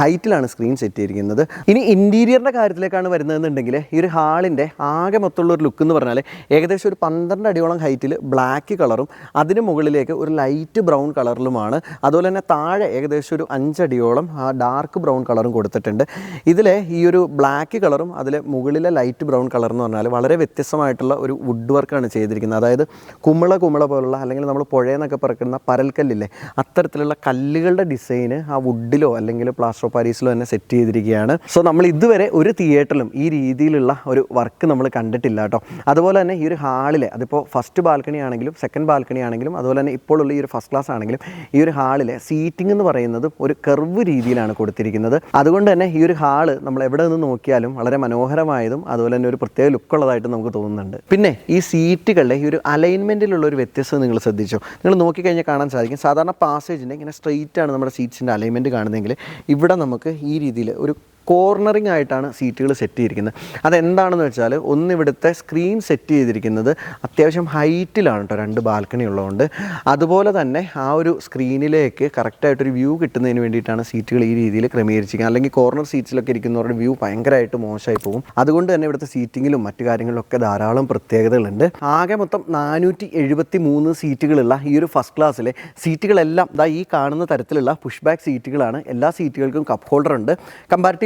ഹൈറ്റിലാണ് സ്ക്രീൻ സെറ്റ് ചെയ്തിരിക്കുന്നത്. ഇനി ഇന്റീരിയറിന്റെ കാര്യത്തിലേക്കാണ് വരുന്നതെന്നുണ്ടെങ്കിൽ ഈ ഒരു ഹാളിന്റെ ആകെ മൊത്തമുള്ള ഒരു ലുക്ക് എന്ന് പറഞ്ഞാൽ ഏകദേശം ഒരു പന്ത്രണ്ട് അടിയോളം ഹൈറ്റിൽ ബ്ലാക്ക് കളറും അതിന് മുകളിലേക്ക് ഒരു ലൈറ്റ് ബ്രൗൺ കളറിലുമാണ്. അതുപോലെ തന്നെ താഴെ ഏകദേശം ഒരു അഞ്ചടിയോളം ആ ഡാർക്ക് ബ്രൗൺ കളറും കൊടുത്തിട്ടുണ്ട്. ഇതിലെ ഈ ഒരു ബ്ലാക്ക് കളറും അതിലെ മുകളിലെ ലൈറ്റ് ബ്രൗൺ കളർ എന്ന് പറഞ്ഞാൽ വളരെ വ്യത്യസ്തമായിട്ടുള്ള ഒരു വുഡ് വർക്കാണ് ചെയ്തിരിക്കുന്നത്. അതായത് കുമ്മള കുമ്മള പോലുള്ള അല്ലെങ്കിൽ നമ്മൾ പുഴയെന്നൊക്കെ പറക്കുന്ന പരൽക്കല്ലില്ലേ അത്തരത്തിലുള്ള കല്ലുകളുടെ ഡിസൈന് ആ വുഡിലോ അല്ലെങ്കിൽ പ്ലാസ്റ്റർ പാരീസിലോ തന്നെ സെറ്റ് ചെയ്തിരിക്കുകയാണ്. സോ നമ്മൾ ഇതുവരെ ഒരു തിയേറ്ററിലും ഈ രീതിയിലുള്ള ഒരു വർക്ക് നമ്മൾ കണ്ടിട്ടില്ല കേട്ടോ അതുപോലെ തന്നെ ഈ ഒരു ഹാളിലെ അതിപ്പോൾ ഫസ്റ്റ് ബാൽക്കണി ആണെങ്കിലും സെക്കൻഡ് ബാൽക്കണി ആണെങ്കിലും അതുപോലെ തന്നെ ഇപ്പോഴുള്ള ഈ ഒരു ഫസ്റ്റ് ക്ലാസ് ആണെങ്കിലും ഈ ഒരു ഹാളിലെ സീറ്റിംഗ് എന്ന് പറയുന്നത് ഒരു കർവ് രീതിയിലാണ് കൊടുത്തിരിക്കുന്നത്. അതുകൊണ്ട് തന്നെ ഈ ഒരു ഹാൾ നമ്മൾ എവിടെ നിന്ന് നോക്കിയാലും വളരെ മനോഹരമായതും അതുപോലെ തന്നെ ഒരു പ്രത്യേക ലുക്കുള്ളതായിട്ട് നമുക്ക് തോന്നുന്നുണ്ട്. പിന്നെ ഈ സീറ്റുകളുടെ ഈ ഒരു അലൈൻമെന്റിലുള്ള ഒരു വ്യത്യസ്തത നിങ്ങൾ ശ്രദ്ധിച്ചോ? നിങ്ങൾ നോക്കിക്കഴിഞ്ഞാൽ കാണാൻ സാധിക്കും. സാധാരണ പാസേജിന്റെ ഇങ്ങനെ സ്ട്രെയിറ്റ് ആണ് നമ്മുടെ സീറ്റ്സിന്റെ അലൈൻമെന്റ് കാണുന്നതെങ്കിൽ ഇവിടെ നമുക്ക് ഈ രീതിയിൽ ഒരു കോർണറിങ് ആയിട്ടാണ് സീറ്റുകൾ സെറ്റ് ചെയ്തിരിക്കുന്നത്. അതെന്താണെന്ന് വെച്ചാൽ ഒന്ന് ഇവിടുത്തെ സ്ക്രീൻ സെറ്റ് ചെയ്തിരിക്കുന്നത് അത്യാവശ്യം ഹൈറ്റിലാണ് കേട്ടോ രണ്ട് ബാൽക്കണി ഉള്ളതുകൊണ്ട്. അതുപോലെ തന്നെ ആ ഒരു സ്ക്രീനിലേക്ക് കറക്റ്റായിട്ടൊരു വ്യൂ കിട്ടുന്നതിന് വേണ്ടിയിട്ടാണ് സീറ്റുകൾ ഈ രീതിയിൽ ക്രമീകരിച്ചിരിക്കുന്നത്. അല്ലെങ്കിൽ കോർണർ സീറ്റ്സിലൊക്കെ ഇരിക്കുന്നവരുടെ വ്യൂ ഭയങ്കരമായിട്ട് മോശമായി പോകും. അതുകൊണ്ട് തന്നെ ഇവിടുത്തെ സീറ്റിങ്ങിലും മറ്റു കാര്യങ്ങളിലൊക്കെ ധാരാളം പ്രത്യേകതകളുണ്ട്. ആകെ മൊത്തം നാനൂറ്റി എഴുപത്തി മൂന്ന് സീറ്റുകളുള്ള ഈ ഒരു ഫസ്റ്റ് ക്ലാസ്സിലെ സീറ്റുകളെല്ലാം ദാ ഈ കാണുന്ന തരത്തിലുള്ള പുഷ് ബാക്ക് സീറ്റുകളാണ് എല്ലാ സീറ്റുകൾക്കും കപ്പ് ഹോൾഡർ ഉണ്ട്.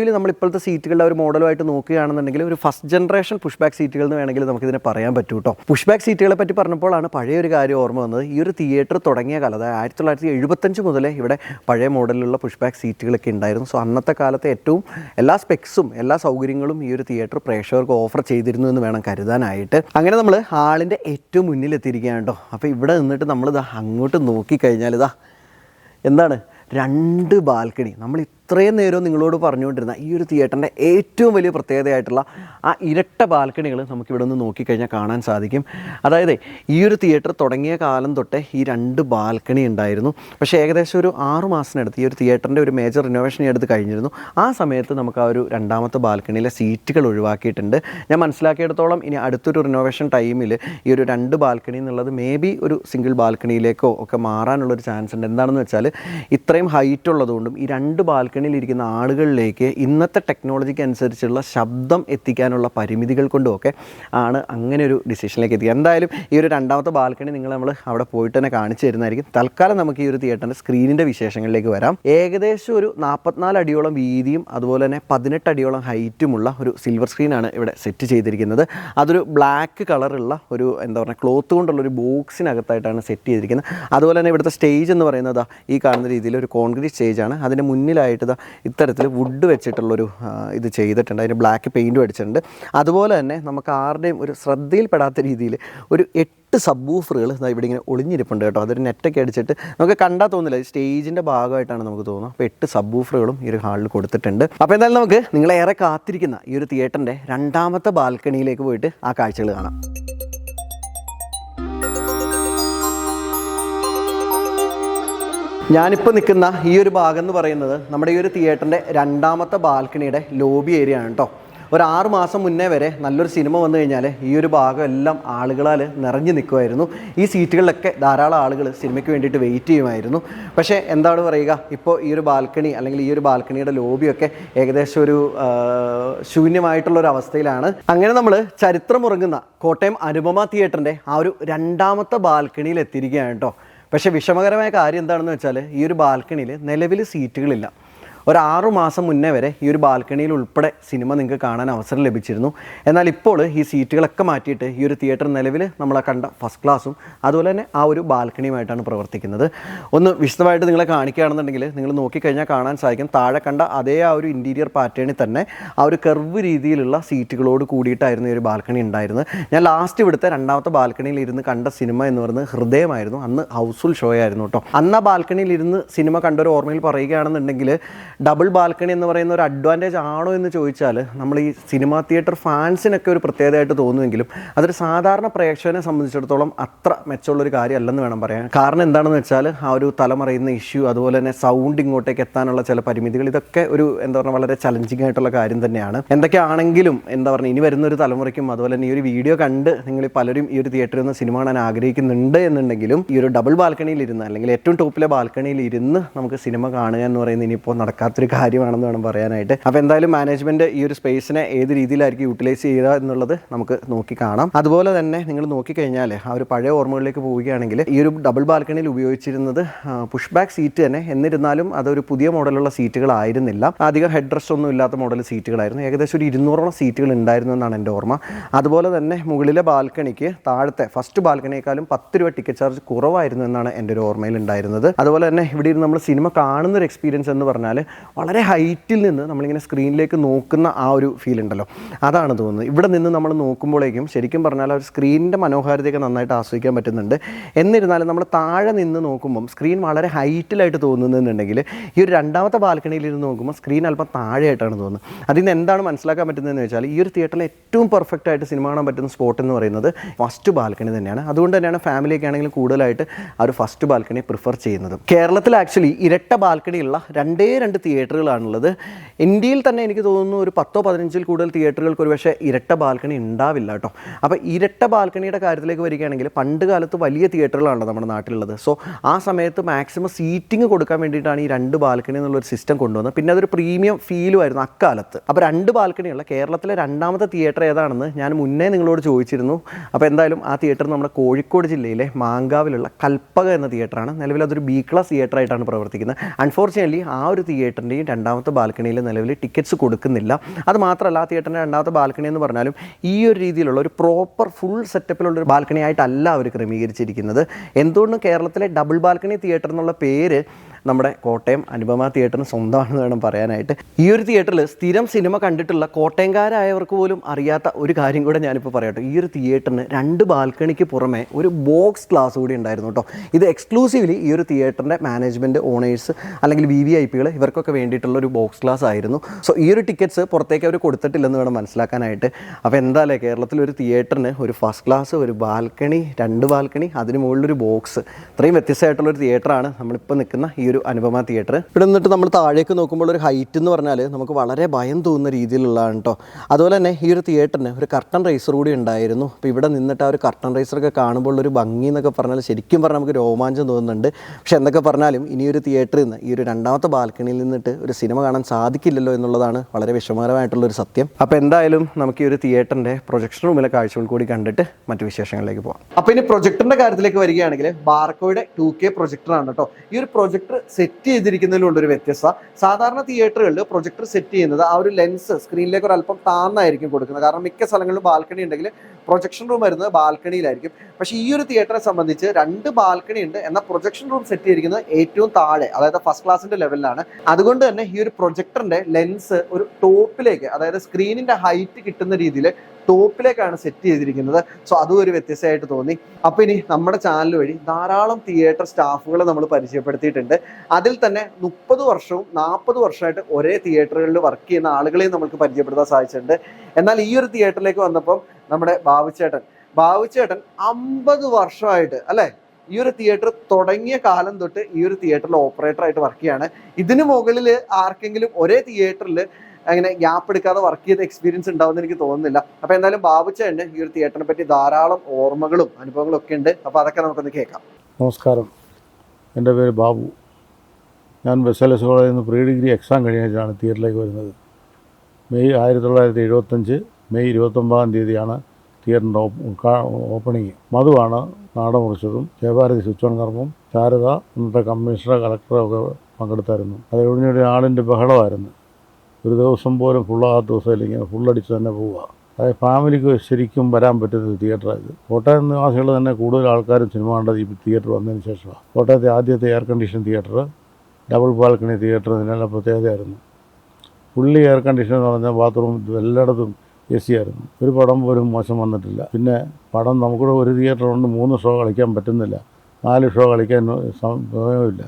കമ്പാരിറ്റീവ്ലി നമ്മൾ ഇപ്പോഴത്തെ സീറ്റുകളുടെ ഒരു മോഡലുമായിട്ട് നോക്കുകയാണെന്നുണ്ടെങ്കിൽ ഒരു ഫസ്റ്റ് ജനറേഷൻ പുഷ് ബാക്ക് സീറ്റുകൾ എന്ന് വേണമെങ്കിൽ നമുക്കിതിനെ പറയാൻ പറ്റൂ കേട്ടോ പുഷ് ബാക്ക് സീറ്റുകളെ പറ്റി പറഞ്ഞപ്പോഴാണ് പഴയ ഒരു കാര്യം ഓർമ്മ വന്നത്. ഈ ഒരു തിയേറ്റർ തുടങ്ങിയ കാലം അതായത് ആയിരത്തി തൊള്ളായിരത്തി എഴുപത്തഞ്ച് മുതലേ ഇവിടെ പഴയ മോഡലിലുള്ള പുഷ് ബാക്ക് സീറ്റുകളൊക്കെ ഉണ്ടായിരുന്നു. സോ അന്നത്തെ കാലത്തെ ഏറ്റവും എല്ലാ സ്പെക്സും എല്ലാ സൗകര്യങ്ങളും ഈ ഒരു തിയേറ്റർ പ്രേക്ഷകർക്ക് ഓഫർ ചെയ്തിരുന്നു എന്ന് വേണം കരുതാനായിട്ട്. അങ്ങനെ നമ്മൾ ഹാളിന്റെ ഏറ്റവും മുന്നിൽ എത്തിയിരിക്കുകയാണ് കേട്ടോ അപ്പോൾ ഇവിടെ നിന്നിട്ട് നമ്മൾ ഇതാ അങ്ങോട്ട് നോക്കിക്കഴിഞ്ഞാൽ ഇതാ എന്താണ്? രണ്ട് ബാൽക്കണി. നമ്മൾ ഇത്രയും നേരം നിങ്ങളോട് പറഞ്ഞുകൊണ്ടിരുന്ന ഈ ഒരു തിയേറ്ററിന്റെ ഏറ്റവും വലിയ പ്രത്യേകതയായിട്ടുള്ള ആ ഇരട്ട ബാൽക്കണികൾ നമുക്കിവിടെ നിന്ന് നോക്കിക്കഴിഞ്ഞാൽ കാണാൻ സാധിക്കും. അതായത് ഈ ഒരു തിയേറ്റർ തുടങ്ങിയ കാലം തൊട്ടേ ഈ രണ്ട് ബാൽക്കണി ഉണ്ടായിരുന്നു. പക്ഷേ ഏകദേശം ഒരു ആറു മാസത്തിനടുത്ത് ഈ ഒരു തിയേറ്ററിന്റെ ഒരു മേജർ റിനോവേഷൻ എടുത്ത് കഴിഞ്ഞിരുന്നു. ആ സമയത്ത് നമുക്ക് ആ ഒരു രണ്ടാമത്തെ ബാൽക്കണിയിലെ സീറ്റുകൾ ഒഴിവാക്കിയിട്ടുണ്ട്. ഞാൻ മനസ്സിലാക്കിയിടത്തോളം ഇനി അടുത്തൊരു റിനോവേഷൻ ടൈമിൽ ഈ ഒരു രണ്ട് ബാൽക്കണി എന്നുള്ളത് മേ ബി ഒരു സിംഗിൾ ബാൽക്കണിയിലേക്കോ ഒക്കെ മാറാനുള്ളൊരു ചാൻസ് ഉണ്ട്. എന്താണെന്ന് വെച്ചാൽ ഇത്രയും ഹൈറ്റ് ഉള്ളതുകൊണ്ടും ഈ രണ്ട് ബാൽക്കണിയിൽ ഇരിക്കുന്ന ആളുകളിലേക്ക് ഇന്നത്തെ ടെക്നോളജിക്ക് അനുസരിച്ചുള്ള ശബ്ദം എത്തിക്കാനുള്ള പരിമിതികൾ കൊണ്ടുമൊക്കെ ആണ് അങ്ങനെ ഒരു ഡിസിഷനിലേക്ക് എത്തിക്കുക. എന്തായാലും ഈ ഒരു രണ്ടാമത്തെ ബാൽക്കണി നിങ്ങൾ നമ്മൾ അവിടെ പോയിട്ട് തന്നെ കാണിച്ചു തരുന്നതായിരിക്കും. തൽക്കാലം നമുക്ക് ഈ ഒരു തിയേറ്ററിന്റെ സ്ക്രീനിന്റെ വിശേഷങ്ങളിലേക്ക് വരാം. ഏകദേശം ഒരു നാൽപ്പത്തിനാല് അടിയോളം വീതിയും അതുപോലെ തന്നെ പതിനെട്ട് അടിയോളം ഹൈറ്റുമുള്ള ഒരു സിൽവർ സ്ക്രീനാണ് ഇവിടെ സെറ്റ് ചെയ്തിരിക്കുന്നത്. അതൊരു ബ്ലാക്ക് കളറുള്ള ഒരു എന്താ പറയുക ക്ലോത്ത് കൊണ്ടുള്ള ഒരു ബോക്സിനകത്തായിട്ടാണ് സെറ്റ് ചെയ്തിരിക്കുന്നത്. അതുപോലെ തന്നെ ഇവിടുത്തെ സ്റ്റേജ് എന്ന് പറയുന്നത് ഈ കാണുന്ന രീതിയിൽ ഒരു കോൺക്രീറ്റ് സ്റ്റേജാണ്. അതിന്റെ മുന്നിലായിട്ട് ദാ ഇത്തരത്തിൽ വുഡ് വെച്ചിട്ടുള്ളൊരു ഇത് ചെയ്തിട്ടുണ്ട്. അതിന് ബ്ലാക്ക് പെയിന്റും അടിച്ചിട്ടുണ്ട്. അതുപോലെ തന്നെ നമുക്ക് ആരുടെയും ഒരു ശ്രദ്ധയിൽപ്പെടാത്ത രീതിയിൽ ഒരു എട്ട് സബ് വൂഫറുകൾ ഇവിടെ ഇങ്ങനെ ഒളിഞ്ഞിരിപ്പുണ്ട് കേട്ടോ. അതൊരു നെറ്റൊക്കെ അടിച്ചിട്ട് നമുക്ക് കണ്ടാൽ തോന്നില്ല. സ്റ്റേജിന്റെ ഭാഗമായിട്ടാണ് നമുക്ക് തോന്നുന്നത്. അപ്പോൾ എട്ട് സബ് വൂഫറുകളും ഈ ഒരു ഹാളിൽ കൊടുത്തിട്ടുണ്ട്. അപ്പോൾ എന്തായാലും നമുക്ക് നിങ്ങളേറെ കാത്തിരിക്കുന്ന ഈ ഒരു തിയേറ്ററിന്റെ രണ്ടാമത്തെ ബാൽക്കണിയിലേക്ക് പോയിട്ട് ആ കാഴ്ചകൾ കാണാം. ഞാനിപ്പോൾ നിൽക്കുന്ന ഈ ഒരു ഭാഗം എന്ന് പറയുന്നത് നമ്മുടെ ഈ ഒരു തിയേറ്ററിന്റെ രണ്ടാമത്തെ ബാൽക്കണിയുടെ ലോബി ഏരിയ ആണ് കേട്ടോ ഒരു ആറ് മാസം മുന്നേ വരെ നല്ലൊരു സിനിമ വന്നു കഴിഞ്ഞാൽ ഈ ഒരു ഭാഗം എല്ലാം ആളുകളാൽ നിറഞ്ഞു നിൽക്കുമായിരുന്നു ഈ സീറ്റുകളിലൊക്കെ ധാരാളം ആളുകൾ സിനിമയ്ക്ക് വേണ്ടിയിട്ട് വെയിറ്റ് ചെയ്യുമായിരുന്നു. പക്ഷേ എന്താണ് പറയുക? ഇപ്പോൾ ഈ ഒരു ബാൽക്കണി അല്ലെങ്കിൽ ഈ ഒരു ബാൽക്കണിയുടെ ലോബിയൊക്കെ ഏകദേശം ഒരു ശൂന്യമായിട്ടുള്ള ഒരു അവസ്ഥയിലാണ്. അങ്ങനെ നമ്മൾ ചരിത്രമുറങ്ങുന്ന കോട്ടയം അനുപമ തിയേറ്ററിന്റെ ആ ഒരു രണ്ടാമത്തെ ബാൽക്കണിയിൽ എത്തിയിരിക്കുകയാണ് കേട്ടോ പക്ഷേ വിഷമകരമായ കാര്യം എന്താണെന്ന് വെച്ചാൽ ഈ ഒരു ബാൽക്കണിയിൽ നിലവിൽ സീറ്റുകളില്ല. ഒരു ആറു മാസം മുന്നേ വരെ ഈ ഒരു ബാൽക്കണിയിൽ ഉൾപ്പെടെ സിനിമ നിങ്ങൾക്ക് കാണാൻ അവസരം ലഭിച്ചിരുന്നു. എന്നാൽ ഇപ്പോൾ ഈ സീറ്റുകളൊക്കെ മാറ്റിയിട്ട് ഈ ഒരു തിയേറ്റർ നിലവിൽ നമ്മളെ കണ്ട ഫസ്റ്റ് ക്ലാസ്സും അതുപോലെ തന്നെ ആ ഒരു ബാൽക്കണിയുമായിട്ടാണ് പ്രവർത്തിക്കുന്നത്. ഒന്ന് വിശദമായിട്ട് നിങ്ങളെ കാണിക്കുകയാണെന്നുണ്ടെങ്കിൽ നിങ്ങൾ നോക്കിക്കഴിഞ്ഞാൽ കാണാൻ സാധിക്കും. താഴെ കണ്ട അതേ ആ ഒരു ഇന്റീരിയർ പാറ്റേണിൽ തന്നെ ആ ഒരു കർവ് രീതിയിലുള്ള സീറ്റുകളോട് കൂടിയിട്ടായിരുന്നു ഈ ഒരു ബാൽക്കണി ഉണ്ടായിരുന്നത്. ഞാൻ ലാസ്റ്റ് ഇവിടുത്തെ രണ്ടാമത്തെ ബാൽക്കണിയിൽ ഇരുന്ന് കണ്ട സിനിമ എന്ന് പറയുന്നത് ഹൃദയമായിരുന്നു. അന്ന് ഹൗസ്ഫുൾ ഷോ ആയിരുന്നു കേട്ടോ. അന്ന് ആ ബാൽക്കണിയിൽ ഇരുന്ന് സിനിമ കണ്ടൊരു ഓർമ്മയിൽ പറയുകയാണെന്നുണ്ടെങ്കിൽ ഡബിൾ ബാൽക്കണി എന്ന് പറയുന്ന ഒരു അഡ്വാന്റേജ് ആണോ എന്ന് ചോദിച്ചാൽ നമ്മൾ ഈ സിനിമാ തിയേറ്റർ ഫാൻസിനൊക്കെ ഒരു പ്രത്യേകതയായിട്ട് തോന്നുമെങ്കിലും അതൊരു സാധാരണ പ്രേക്ഷകനെ സംബന്ധിച്ചിടത്തോളം അത്ര മെച്ചമുള്ളൊരു കാര്യമല്ലെന്ന് വേണം പറയാൻ. കാരണം എന്താണെന്ന് വെച്ചാൽ ആ ഒരു തലമറയുന്ന ഇഷ്യൂ അതുപോലെ തന്നെ സൗണ്ട് ഇങ്ങോട്ടേക്ക് എത്താനുള്ള ചില പരിമിതികൾ ഇതൊക്കെ ഒരു എന്താ പറയുക വളരെ ചലഞ്ചിങ് ആയിട്ടുള്ള കാര്യം തന്നെയാണ്. എന്തൊക്കെയാണെങ്കിലും എന്താ പറയുക ഇനി വരുന്ന ഒരു തലമുറയ്ക്കും അതുപോലെ തന്നെ ഈ ഒരു വീഡിയോ കണ്ട് നിങ്ങൾ പലരും ഈ ഒരു തിയേറ്ററിൽ നിന്ന് സിനിമ കാണാൻ ആഗ്രഹിക്കുന്നുണ്ട് എന്നുണ്ടെങ്കിലും ഈ ഒരു ഡബിൾ ബാൽക്കണിയിൽ ഇരുന്ന് അല്ലെങ്കിൽ ഏറ്റവും ടോപ്പിലെ ബാൽക്കണിയിൽ ഇരുന്ന് നമുക്ക് സിനിമ കാണുക എന്ന് പറയുന്നത് ഇനിയിപ്പോൾ നടക്കാത്തൊരു കാര്യമാണെന്ന് വേണം പറയാനായിട്ട്. അപ്പോൾ എന്തായാലും മാനേജ്മെന്റ് ഈ ഒരു സ്പേസിനെ ഏത് രീതിയിലായിരിക്കും യൂട്ടിലൈസ് ചെയ്യുക എന്നുള്ളത് നമുക്ക് നോക്കി കാണാം. അതുപോലെ തന്നെ നിങ്ങൾ നോക്കിക്കഴിഞ്ഞാൽ ആ ഒരു പഴയ ഓർമ്മകളിലേക്ക് പോവുകയാണെങ്കിൽ ഈ ഒരു ഡബിൾ ബാൽക്കണിയിൽ ഉപയോഗിച്ചിരുന്നത് പുഷ് ബാക്ക് സീറ്റ് തന്നെ. എന്നിരുന്നാലും അതൊരു പുതിയ മോഡലുള്ള സീറ്റുകളായിരുന്നില്ല അധികം ഹെഡ് റെസ്റ്റ് ഒന്നും ഇല്ലാത്ത മോഡൽ സീറ്റുകളായിരുന്നു ഏകദേശം ഒരു ഇരുന്നൂറോളം സീറ്റുകൾ ഉണ്ടായിരുന്നു എന്നാണ് എന്റെ ഓർമ്മ. അതുപോലെ തന്നെ മുകളിലെ ബാൽക്കണിക്ക് താഴത്തെ ഫസ്റ്റ് ബാൽക്കണിയേക്കാളും പത്ത് രൂപ ടിക്കറ്റ് ചാർജ് കുറവായിരുന്നു എന്നാണ് എന്റെ ഒരു ഓർമ്മയിൽ ഉണ്ടായിരുന്നത്. അതുപോലെ തന്നെ ഇവിടെ ഇരുന്ന് നമ്മൾ സിനിമ കാണുന്ന ഒരു എക്സ്പീരിയൻസ് എന്ന് പറഞ്ഞാൽ വളരെ ഹൈറ്റിൽ നിന്ന് നമ്മളിങ്ങനെ സ്ക്രീനിലേക്ക് നോക്കുന്ന ആ ഒരു ഫീൽ ഉണ്ടല്ലോ. അതാണ് തോന്നുന്നത്. ഇവിടെ നിന്ന് നമ്മൾ നോക്കുമ്പോഴേക്കും ശരിക്കും പറഞ്ഞാൽ ആ ഒരു സ്ക്രീനിന്റെ മനോഹാരിതയൊക്കെ നന്നായിട്ട് ആസ്വദിക്കാൻ പറ്റുന്നുണ്ട്. എന്നിരുന്നാലും നമ്മൾ താഴെ നിന്ന് നോക്കുമ്പം സ്ക്രീൻ വളരെ ഹൈറ്റിലായിട്ട് തോന്നുന്നുണ്ടെങ്കിൽ ഈ ഒരു രണ്ടാമത്തെ ബാൽക്കണിയിൽ ഇരുന്ന് നോക്കുമ്പോൾ സ്ക്രീൻ അല്പം താഴെയായിട്ടാണ് തോന്നുന്നത്. അതിൽ നിന്ന് എന്താണ് മനസ്സിലാക്കാൻ പറ്റുന്നതെന്ന് വെച്ചാൽ ഈ ഒരു തിയേറ്ററിൽ ഏറ്റവും പെർഫെക്റ്റ് ആയിട്ട് സിനിമ കാണാൻ പറ്റുന്ന സ്പോട്ട് എന്ന് പറയുന്നത് ഫസ്റ്റ് ബാൽക്കണി തന്നെയാണ്. അതുകൊണ്ട് തന്നെയാണ് ഫാമിലിയൊക്കെ ആണെങ്കിൽ കൂടുതലായിട്ട് ആ ഒരു ഫസ്റ്റ് ബാൽക്കണി പ്രിഫർ ചെയ്യുന്നത്. കേരളത്തിൽ ആക്ച്വലി ഇരട്ട ബാൽക്കണിയുള്ള രണ്ടേ രണ്ട് തിയേറ്ററുകളാണുള്ളത്. ഇന്ത്യയിൽ തന്നെ എനിക്ക് തോന്നുന്നു ഒരു പത്തോ പതിനഞ്ചിൽ കൂടുതൽ തിയേറ്ററുകൾക്ക് ഒരു പക്ഷേ ഇരട്ട ബാൽക്കണി ഉണ്ടാവില്ല കേട്ടോ. അപ്പോൾ ഇരട്ട ബാൽക്കണിയുടെ കാര്യത്തിലേക്ക് വരികയാണെങ്കിൽ പണ്ട് കാലത്ത് വലിയ തിയേറ്ററുകളാണല്ലോ നമ്മുടെ നാട്ടിലുള്ളത്. സോ ആ സമയത്ത് മാക്സിമം സീറ്റിംഗ് കൊടുക്കാൻ വേണ്ടിയിട്ടാണ് ഈ രണ്ട് ബാൽക്കണി എന്നുള്ളൊരു സിസ്റ്റം കൊണ്ടുവന്നത്. പിന്നെ അതൊരു പ്രീമിയം ഫീലും ആയിരുന്നു അക്കാലത്ത്. അപ്പോൾ രണ്ട് ബാൽക്കണിയുള്ള കേരളത്തിലെ രണ്ടാമത്തെ തിയേറ്റർ ഏതാണെന്ന് ഞാൻ മുന്നേ നിങ്ങളോട് ചോദിച്ചിരുന്നു. അപ്പോൾ എന്തായാലും ആ തിയേറ്റർ നമ്മുടെ കോഴിക്കോട് ജില്ലയിലെ മാങ്കാവിലുള്ള കൽപ്പക എന്ന തിയേറ്ററാണ്. നിലവിൽ അതൊരു ബി ക്ലാസ് തിയേറ്റർ ആയിട്ടാണ് പ്രവർത്തിക്കുന്നത്. അൺഫോർച്ചുനേറ്റ്ലി ആ ഒരു തിയേറ്ററിന്റെയും രണ്ടാമത്തെ ബാൽക്കണിയിൽ നിലവിൽ ടിക്കറ്റ്സ് കൊടുക്കുന്നില്ല. അത് മാത്രമല്ല ആ തിയേറ്ററിന്റെ രണ്ടാമത്തെ ബാൽക്കണി എന്ന് പറഞ്ഞാലും ഈ ഒരു രീതിയിലുള്ള ഒരു പ്രോപ്പർ ഫുൾ സെറ്റപ്പിലുള്ള ഒരു ബാൽക്കണി ആയിട്ടല്ല അവർ ക്രമീകരിച്ചിരിക്കുന്നത്. എന്തുകൊണ്ടും കേരളത്തിലെ ഡബിൾ ബാൽക്കണി തിയേറ്റർ എന്നുള്ള പേര് നമ്മുടെ കോട്ടയം അനുപമ തിയേറ്ററിന് സ്വന്തമാണെന്ന് വേണം പറയാനായിട്ട്. ഈ ഒരു തിയേറ്ററിൽ സ്ഥിരം സിനിമ കണ്ടിട്ടുള്ള കോട്ടയംകാരായവർക്ക് പോലും അറിയാത്ത ഒരു കാര്യം കൂടെ ഞാനിപ്പോൾ പറയട്ടെ. ഈ ഒരു തിയേറ്ററിന് രണ്ട് ബാൽക്കണിക്ക് പുറമെ ഒരു ബോക്സ് ക്ലാസ് കൂടി ഉണ്ടായിരുന്നു കേട്ടോ. ഇത് എക്സ്ക്ലൂസീവ്ലി ഈ ഒരു തിയേറ്ററിന്റെ മാനേജ്മെന്റ് ഓണേഴ്സ് അല്ലെങ്കിൽ വി വി ഐ പികൾ ഇവർക്കൊക്കെ വേണ്ടിയിട്ടുള്ള ഒരു ബോക്സ് ക്ലാസ് ആയിരുന്നു. സോ ഈ ഒരു ടിക്കറ്റ്സ് പുറത്തേക്ക് അവർ കൊടുത്തിട്ടില്ലെന്ന് വേണം മനസ്സിലാക്കാനായിട്ട്. അപ്പോൾ എന്തായാലും കേരളത്തിൽ ഒരു തിയേറ്ററിന് ഒരു ഫസ്റ്റ് ക്ലാസ് ഒരു ബാൽക്കണി രണ്ട് ബാൽക്കണി അതിന് മുകളിലൊരു ബോക്സ്. ഇത്രയും വ്യത്യസ്തമായിട്ടുള്ളൊരു തിയേറ്ററാണ് നമ്മളിപ്പോൾ നിൽക്കുന്ന ഈ ഒരു അനുപമ തിയേറ്റർ ഇവിടെ നിന്നിട്ട് നമ്മൾ താഴേക്ക് നോക്കുമ്പോൾ ഒരു ഹൈറ്റ് എന്ന് പറഞ്ഞാൽ നമുക്ക് വളരെ ഭയം തോന്നുന്ന രീതിയിലുള്ളതാണ് കേട്ടോ അതുപോലെ തന്നെ ഈ ഒരു തിയേറ്ററിന് ഒരു കർട്ടൺ റൈസർ കൂടി ഉണ്ടായിരുന്നു. അപ്പോൾ ഇവിടെ നിന്നിട്ട് ആ ഒരു കർട്ടൺ റൈസറൊക്കെ കാണുമ്പോൾ ഒരു ഭംഗി എന്നൊക്കെ പറഞ്ഞാൽ ശരിക്കും പറഞ്ഞാൽ നമുക്ക് രോമാഞ്ചം തോന്നുന്നുണ്ട്. പക്ഷേ എന്തൊക്കെ പറഞ്ഞാലും ഇനി ഒരു തിയേറ്ററിൽ നിന്ന് ഈ ഒരു രണ്ടാമത്തെ ബാൽക്കണിയിൽ നിന്നിട്ട് ഒരു സിനിമ കാണാൻ സാധിക്കില്ലല്ലോ എന്നുള്ളതാണ് വളരെ വിഷമകരമായിട്ടുള്ള ഒരു സത്യം. അപ്പോൾ എന്തായാലും നമുക്ക് ഈ ഒരു തിയേറ്ററിന്റെ പ്രൊജക്ഷൻ റൂമിലെ കാഴ്ചകൾ കൂടി കണ്ടിട്ട് മറ്റു വിശേഷങ്ങളിലേക്ക് പോകാം അപ്പോൾ ഇനി പ്രൊജക്ടറിന്റെ കാര്യത്തിലേക്ക് വരികയാണെങ്കിൽ ബാർക്കോയുടെ ടു കെ പ്രൊജക്ടറാണ് കേട്ടോ ഈ ഒരു പ്രൊജക്ടർ സെറ്റ് ചെയ്തിരിക്കുന്നതിലുണ്ട് ഒരു വ്യത്യസ്ത. സാധാരണ തിയേറ്ററുകളിൽ പ്രൊജക്ടർ സെറ്റ് ചെയ്യുന്നത് ആ ഒരു ലെൻസ് സ്ക്രീനിലേക്ക് ഒരു അല്പം താന്നായിരിക്കും കൊടുക്കുന്നത്. കാരണം മിക്ക സ്ഥലങ്ങളിലും ബാൽക്കണി ഉണ്ടെങ്കിൽ പ്രൊജക്ഷൻ റൂം വരുന്നത് ബാൽക്കണിയിലായിരിക്കും പക്ഷേ ഈ ഒരു തിയേറ്ററെ സംബന്ധിച്ച് രണ്ട് ബാൽക്കണി ഉണ്ട് എന്നാൽ പ്രൊജക്ഷൻ റൂം സെറ്റ് ചെയ്തിരിക്കുന്നത് ഏറ്റവും താഴെ അതായത് ഫസ്റ്റ് ക്ലാസിന്റെ ലെവലിലാണ് അതുകൊണ്ട് തന്നെ ഈ ഒരു പ്രൊജക്ടറിന്റെ ലെൻസ് ഒരു ടോപ്പിലേക്ക് അതായത് സ്ക്രീനിന്റെ ഹൈറ്റ് കിട്ടുന്ന രീതിയിൽ ടോപ്പിലേക്കാണ് സെറ്റ് ചെയ്തിരിക്കുന്നത്. സോ അതും ഒരു വ്യത്യസ്തമായിട്ട് തോന്നി. അപ്പൊ ഇനി നമ്മുടെ ചാനൽ വഴി ധാരാളം തിയേറ്റർ സ്റ്റാഫുകളെ നമ്മൾ പരിചയപ്പെടുത്തിയിട്ടുണ്ട്. അതിൽ തന്നെ മുപ്പത് വർഷവും നാൽപ്പത് വർഷമായിട്ട് ഒരേ തിയേറ്ററുകളിൽ വർക്ക് ചെയ്യുന്ന ആളുകളെയും നമുക്ക് പരിചയപ്പെടുത്താൻ സാധിച്ചിട്ടുണ്ട്. എന്നാൽ ഈ ഒരു തിയേറ്ററിലേക്ക് വന്നപ്പം നമ്മുടെ ബാബുച്ചേട്ടൻ ബാബുച്ചേട്ടൻ അമ്പത് വർഷമായിട്ട് അല്ലെ? ഈ ഒരു തിയേറ്റർ തുടങ്ങിയ കാലം തൊട്ട് ഈ ഒരു തിയേറ്ററിൽ ഓപ്പറേറ്റർ ആയിട്ട് വർക്ക് ചെയ്യാണ്. ഇതിനു മുകളിൽ ആർക്കെങ്കിലും ഒരേ തിയേറ്ററിൽ അങ്ങനെ ഗ്യാപ്പ് എടുക്കാതെ വർക്ക് ചെയ്ത എക്സ്പീരിയൻസ് ഉണ്ടാവുമെന്ന് എനിക്ക് തോന്നുന്നില്ല. അപ്പൊ എന്തായാലും ബാബുച്ചേട്ടന് ഈ ഒരു തിയേറ്ററിനെ പറ്റി ധാരാളം ഓർമ്മകളും അനുഭവങ്ങളും ഒക്കെ ഉണ്ട്. അപ്പൊ അതൊക്കെ നമുക്കൊന്ന് കേൾക്കാം. നമസ്കാരം. എന്റെ പേര് ബാബു. ഞാൻ ബെസലസ് കോളേജിൽ നിന്ന് പ്രീ ഡിഗ്രി എക്സാം കഴിഞ്ഞിട്ടാണ് തിയേറ്ററിലേക്ക് വരുന്നത്. മെയ് ആയിരത്തി തൊള്ളായിരത്തി എഴുപത്തഞ്ച് മെയ് ഇരുപത്തൊമ്പതാം തീയതിയാണ് തിയേറ്ററിന്റെ ഓപ്പണിങ് മധുവാണ് നാടൻ മുറിച്ചതും ജയഭാരതി സ്വിച്ച് ഓൺ കർമ്മം ശാരദ ഇന്നത്തെ കമ്മീഷണർ കളക്ടറൊക്കെ പങ്കെടുത്തായിരുന്നു. അത് ഒഴിഞ്ഞൊരു ആളിന്റെ ബഹളമായിരുന്നു. ഒരു ദിവസം പോലും ഫുള്ളാകാത്ത ദിവസം ഇങ്ങനെ ഫുള്ളടിച്ച് തന്നെ പോവുക. അതായത് ഫാമിലിക്ക് ശരിക്കും വരാൻ പറ്റുന്ന ഒരു തിയേറ്ററായത് കോട്ടയം നിവാസികൾ തന്നെ കൂടുതൽ ആൾക്കാരും സിനിമ കണ്ടത് ഈ തിയേറ്റർ വന്നതിന് ശേഷമാണ്. കോട്ടയത്തെ ആദ്യത്തെ air condition theatre double balcony theatre ഇതിനെല്ലാം പ്രത്യേകതയായിരുന്നു ഫുള്ളി എയർ കണ്ടീഷൻ എന്ന് പറഞ്ഞാൽ ബാത്റൂം എല്ലായിടത്തും എ സി ആയിരുന്നു. ഒരു പടം പോലും മോശം വന്നിട്ടില്ല. പിന്നെ പടം നമുക്കൂടെ ഒരു തിയേറ്റർ കൊണ്ട് മൂന്ന് ഷോ കളിക്കാൻ പറ്റുന്നില്ല. നാല് ഷോ കളിക്കാൻ സമയമില്ല.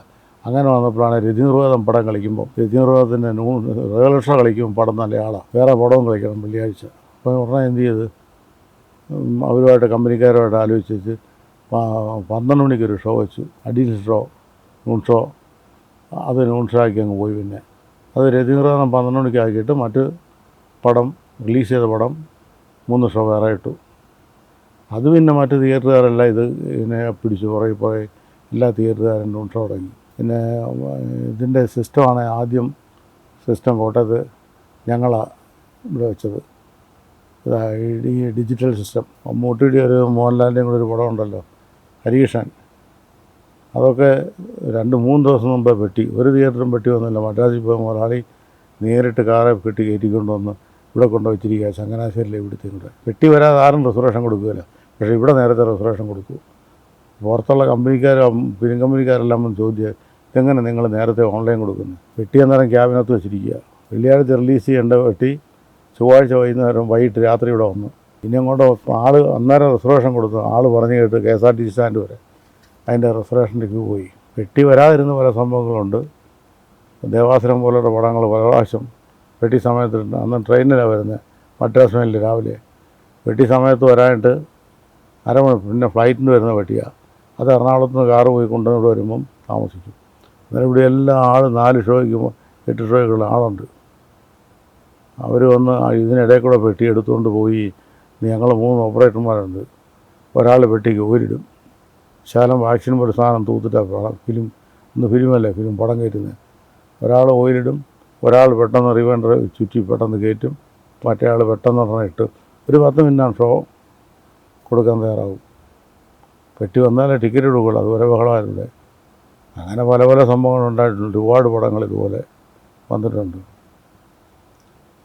അങ്ങനെ വന്നപ്പോഴാണ് രതിനിർവേദം പടം കളിക്കുമ്പോൾ രതിനിർവേദത്തിന്റെ നൂ റേലക്ഷ കളിക്കുമ്പോൾ പടം നല്ല ആളാണ് വേറെ പടവും കളിക്കണം വെള്ളിയാഴ്ച. അപ്പോൾ ഉടനെ എന്ത് ചെയ്ത് അവരുമായിട്ട് കമ്പനിക്കാരുമായിട്ട് ആലോചിച്ച് പ- പന്ത്രണ്ട് മണിക്കൊരു ഷോ വെച്ചു. അഡീഷണൽ ഷോ നൂൺ ഷോ അത് നൂൺ ഷോ ആക്കി അങ്ങ് പോയി പിന്നെ. അത് രതിനിർവേദം പന്ത്രണ്ട് മണിക്ക് ആക്കിയിട്ട് മറ്റ് പടം റിലീസ് ചെയ്ത പടം മൂന്ന് ഷോ വേറെ ഇട്ടു. അത് പിന്നെ മറ്റ് തിയേറ്ററുകാരെല്ലാം ഇത് ഇതിനെ പിടിച്ചു പുറകെ പുറകെ എല്ലാ തിയേറ്ററുകാരും ഷോ തുടങ്ങി. പിന്നെ ഇതിന്റെ സിസ്റ്റമാണ് ആദ്യം സിസ്റ്റം കോട്ടയത്ത് ഞങ്ങളാണ് ഇവിടെ വെച്ചത്. ഈ ഡിജിറ്റൽ സിസ്റ്റം. മമ്മൂട്ടിയുടെ ഒരു മോഹൻലാലിന്റെയും കൂടെ ഒരു പടം ഉണ്ടല്ലോ ഹരീഷൻ. അതൊക്കെ രണ്ട് മൂന്ന് ദിവസം മുമ്പേ പെട്ടി. ഒരു തിയേറ്ററും പെട്ടി വന്നില്ല. മദ്രാസിൽ പോയ മുതലാളി നേരിട്ട് കാറെ കെട്ടി കയറ്റിക്കൊണ്ട് വന്ന് ഇവിടെ കൊണ്ടുവച്ചിരിക്കുക ചങ്ങനാശ്ശേരിയിലെ ഇവിടുത്തെ കൂടെ. പെട്ടി വരാതെ ആരും റിസർവേഷൻ കൊടുക്കുകയില്ല. പക്ഷേ ഇവിടെ നേരത്തെ റിസർവേഷൻ കൊടുക്കും. പുറത്തുള്ള കമ്പനിക്കാരും പിൻ കമ്പനിക്കാരെല്ലാം വന്ന് ഇതെങ്ങനെ നിങ്ങൾ നേരത്തെ ഓൺലൈൻ കൊടുക്കുന്നു? പെട്ടി അന്നേരം ക്യാബിനകത്ത് വെച്ചിരിക്കുക. വെള്ളിയാഴ്ച റിലീസ് ചെയ്യേണ്ട വെട്ടി ചൊവ്വാഴ്ച വൈകുന്നേരം വൈകിട്ട് രാത്രി ഇവിടെ വന്നു. ഇനി അങ്ങോട്ട് ആൾ അന്നേരം റിസർവേഷൻ കൊടുത്തു. ആൾ പറഞ്ഞു കേട്ട് K S R T C stand വരെ. അതിന്റെ റിസർവേഷനിലേക്ക് പോയി. വെട്ടി വരാതിരുന്ന പല സംഭവങ്ങളുണ്ട്. ദേവാസുരം പോലുള്ള പടങ്ങൾ പല പ്രാവശ്യം വെട്ടി സമയത്തുണ്ട് അന്ന് ട്രെയിനിലാണ് വരുന്നത്. മദ്രാസ് മെയിലിൽ രാവിലെ. വെട്ടി സമയത്ത് വരാനായിട്ട് അരമണി പിന്നെ ഫ്ലൈറ്റിന് വരുന്ന വെട്ടിയാണ്. അത് എറണാകുളത്ത് നിന്ന് കാറ് പോയി കൊണ്ടുവന്നിട്ട് വരുമ്പം താമസിക്കും. അന്നേരം ഇവിടെ എല്ലാ ആൾ നാല് ഷോയ്ക്ക് എട്ട് ഷോയ്ക്കുള്ള ആളുണ്ട്. അവർ വന്ന് ഇതിനിടയിൽ കൂടെ പെട്ടി എടുത്തുകൊണ്ട് പോയി ഞങ്ങൾ മൂന്ന് ഓപ്പറേറ്റർമാരുണ്ട്. ഒരാൾ പെട്ടിക്ക് ഊരിടും. ശാലം വാക്സിൻ ഒരു സാധനം തൂത്തിട്ടാണ് ഫിലിം ഇന്ന് ഫിലിമല്ലേ? ഫിലിം പടം കയറ്റുന്നത് ഒരാൾ ഓയിലിടും ഒരാൾ പെട്ടെന്ന് റിവൈൻഡർ ചുറ്റി പെട്ടെന്ന് കയറ്റും. മറ്റേ ആൾ പെട്ടെന്ന് പറഞ്ഞാൽ ഇട്ട് ഒരു പത്ത് മിനിറ്റാണ് ഷോ കൊടുക്കാൻ തയ്യാറാവും. പെട്ടി വന്നാലേ ടിക്കറ്റ് കൊടുക്കുള്ളൂ അതുവരെ ബഹളമായിരുന്നു അങ്ങനെ പല പല സംഭവങ്ങൾ ഉണ്ടായിട്ടുണ്ട്. ഒരുപാട് പടങ്ങൾ ഇതുപോലെ വന്നിട്ടുണ്ട്.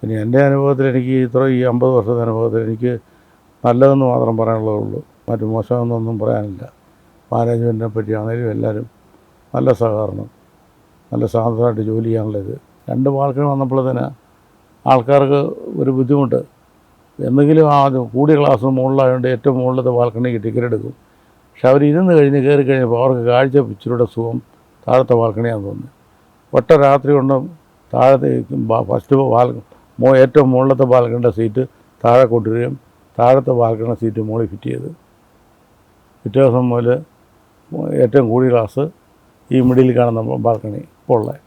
പിന്നെ എന്റെ അനുഭവത്തിൽ എനിക്ക് ഇത്ര ഈ അമ്പത് വർഷത്തെ അനുഭവത്തിൽ എനിക്ക് നല്ലതെന്ന് മാത്രം പറയാനുള്ളതുള്ളൂ മറ്റു മോശമെന്നൊന്നും പറയാനില്ല. മാനേജ്മെന്റിനെ പറ്റിയാണെങ്കിലും എല്ലാവരും നല്ല സഹകരണം നല്ല സാന്ദ്രമായിട്ട് ജോലി ചെയ്യാനുള്ളത്. രണ്ട് മാർക്കിന് വന്നപ്പോൾ തന്നെ ആൾക്കാർക്ക് ഒരു ബുദ്ധിമുട്ട്. എന്തെങ്കിലും ആ കൂടിയ ക്ലാസ് മുകളിലായതുകൊണ്ട് ഏറ്റവും മുകളിലത്തെ ബാൽക്കണിക്ക് ടിക്കറ്റ് എടുക്കും. പക്ഷെ അവർ ഇരുന്ന് കഴിഞ്ഞ് കയറി കഴിഞ്ഞപ്പോൾ അവർക്ക് കാഴ്ച ഇച്ചിരിയുടെ സുഖം താഴത്തെ ബാൽക്കണിയാന്ന് തോന്നുന്നു ഒറ്റ രാത്രി കൊണ്ടും താഴത്തെ ഫസ്റ്റ് ബാൽ മോ ഏറ്റവും മുകളിലത്തെ ബാൽക്കണിയുടെ സീറ്റ് താഴെ കൊണ്ടുവരികയും താഴത്തെ ബാൽക്കണിയുടെ സീറ്റ് മുകളിൽ ഫിറ്റ് ചെയ്ത്. പിറ്റേ ദിവസം മുതൽ ഏറ്റവും കൂടിയ ക്ലാസ് ഈ മിഡിൽ കാണുന്ന ബാൽക്കണി ഇപ്പോൾ ഉള്ളത്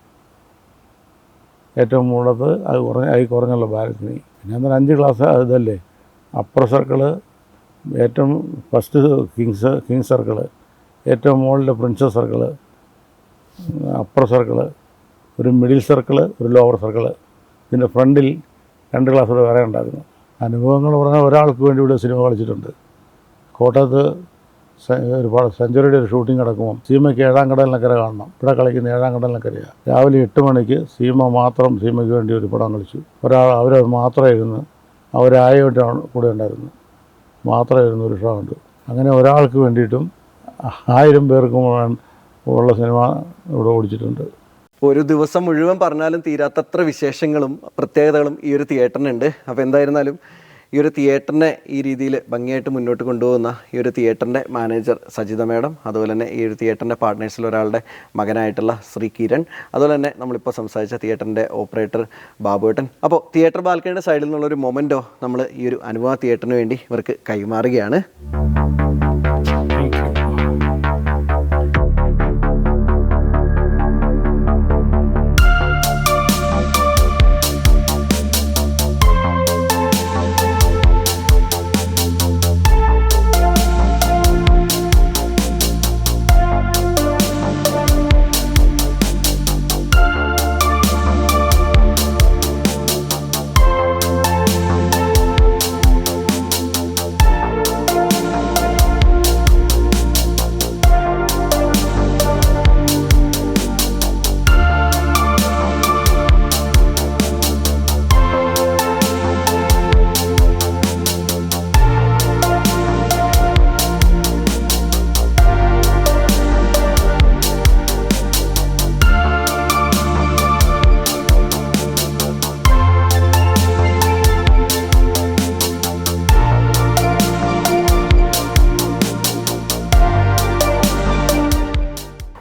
ഏറ്റവും മുകളിലത്ത് അത് കുറഞ്ഞ അത് കുറഞ്ഞുള്ള ബാൽക്കണി. പിന്നെ അഞ്ച് ക്ലാസ് ഇതല്ലേ? അപ്പർ സർക്കിൾ ഏറ്റവും ഫസ്റ്റ് കിങ്സ് കിങ് സർക്കിൾ ഏറ്റവും മുകളിൽ പ്രിൻസസ് സർക്കിൾ അപ്പർ സർക്കിൾ ഒരു മിഡിൽ സർക്കിൾ ഒരു ലോവർ സർക്കിൾ ഇതിന്റെ ഫ്രണ്ടിൽ രണ്ട് ക്ലാസ് കൂടെ വേറെ ഉണ്ടായിരുന്നു. അനുഭവങ്ങൾ പറഞ്ഞാൽ ഒരാൾക്ക് വേണ്ടി ഇവിടെ സിനിമ കളിച്ചിട്ടുണ്ട്. കോട്ടയത്ത് ഒരുപാട് ഒരു സെഞ്ചുറിയുടെ ഒരു ഷൂട്ടിംഗ് നടക്കുമ്പോൾ സീമയ്ക്ക് ഏഴാം കടലിനക്കര കാണണം. ഇവിടെ കളിക്കുന്ന ഏഴാം കടലിനക്കരയാണ് രാവിലെ എട്ട് മണിക്ക് സീമ മാത്രം സീമയ്ക്ക് വേണ്ടി ഒരു പടം കളിച്ചു. ഒരാൾ അവർ മാത്രമായിരുന്നു. അവരായോട്ടാണ് കൂടെ ഉണ്ടായിരുന്നു മാത്രമായിരുന്നു ഒരു ഷോ ഉണ്ട് അങ്ങനെ ഒരാൾക്ക് വേണ്ടിയിട്ടും ആയിരം പേർക്കും ഉള്ള സിനിമ ഇവിടെ ഓടിച്ചിട്ടുണ്ട്. ഒരു ദിവസം മുഴുവൻ പറഞ്ഞാലും തീരാത്തത്ര വിശേഷങ്ങളും പ്രത്യേകതകളും ഈ ഒരു തിയേറ്ററിനുണ്ട്. അപ്പോൾ എന്തായിരുന്നാലും ഈ ഒരു തിയേറ്ററിനെ ഈ രീതിയിൽ ഭംഗിയായിട്ട് മുന്നോട്ട് കൊണ്ടുപോകുന്ന ഈ ഒരു തിയേറ്ററിന്റെ മാനേജർ സജിത മേഡം അതുപോലെ തന്നെ ഈ ഒരു തിയേറ്ററിന്റെ പാർട്ട്നേഴ്സിൽ ഒരാളുടെ മകനായിട്ടുള്ള ശ്രീ കിരൺ അതുപോലെ തന്നെ നമ്മളിപ്പോൾ സംസാരിച്ച തിയേറ്ററിന്റെ ഓപ്പറേറ്റർ ബാബുവേട്ടൻ അപ്പോൾ തിയേറ്റർ ബാൽക്കണിയുടെ സൈഡിൽ നിന്നുള്ളൊരു മൊമെന്റോ നമ്മൾ ഈ ഒരു അനുഭവ തിയേറ്ററിന് വേണ്ടി ഇവർക്ക് കൈമാറുകയാണ്.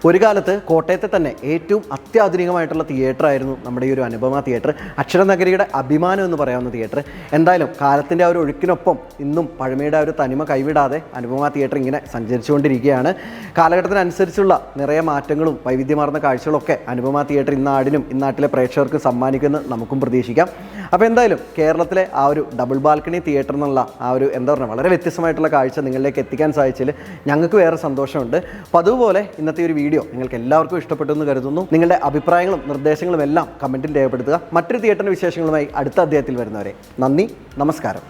ഒരു കാലത്ത് കോട്ടയത്തെ തന്നെ ഏറ്റവും അത്യാധുനികമായിട്ടുള്ള തിയേറ്റർ ആയിരുന്നു നമ്മുടെ ഈ ഒരു അനുപമ തിയേറ്റർ അക്ഷരനഗരിയുടെ അഭിമാനം എന്ന് പറയാവുന്ന തിയേറ്റർ എന്തായാലും കാലത്തിന്റെ ആ ഒരു ഒഴുക്കിനൊപ്പം ഇന്നും പഴമയുടെ ആ ഒരു തനിമ കൈവിടാതെ അനുപമ തിയേറ്റർ ഇങ്ങനെ സഞ്ചരിച്ചുകൊണ്ടിരിക്കുകയാണ്. കാലഘട്ടത്തിനനുസരിച്ചുള്ള നിറയെ മാറ്റങ്ങളും വൈവിധ്യമാർന്ന കാഴ്ചകളൊക്കെ അനുപമ തിയേറ്റർ ഇന്നാടിനും ഇന്നാട്ടിലെ പ്രേക്ഷകർക്ക് സമ്മാനിക്കുമെന്ന് നമുക്കും പ്രതീക്ഷിക്കാം. അപ്പോൾ എന്തായാലും കേരളത്തിലെ ആ ഒരു ഡബിൾ ബാൽക്കണി തിയേറ്റർ എന്നുള്ള ആ ഒരു എന്താ പറയുക വളരെ വ്യത്യസ്തമായിട്ടുള്ള കാഴ്ച നിങ്ങളിലേക്ക് എത്തിക്കാൻ സാധിച്ചതിൽ ഞങ്ങൾക്ക് വേറെ സന്തോഷമുണ്ട്. അപ്പോൾ അതുപോലെ ഇന്നത്തെ ഒരു വീഡിയോ നിങ്ങൾക്ക് എല്ലാവർക്കും ഇഷ്ടപ്പെട്ടു എന്ന് കരുതുന്നു. നിങ്ങളുടെ അഭിപ്രായങ്ങളും നിർദ്ദേശങ്ങളും എല്ലാം കമന്റിൽ രേഖപ്പെടുത്തുക. മറ്റൊരു തിയേറ്ററിന്റെ വിശേഷങ്ങളുമായി അടുത്ത അദ്ദേഹത്തിൽ വരുന്നവരെ. നന്ദി നമസ്കാരം.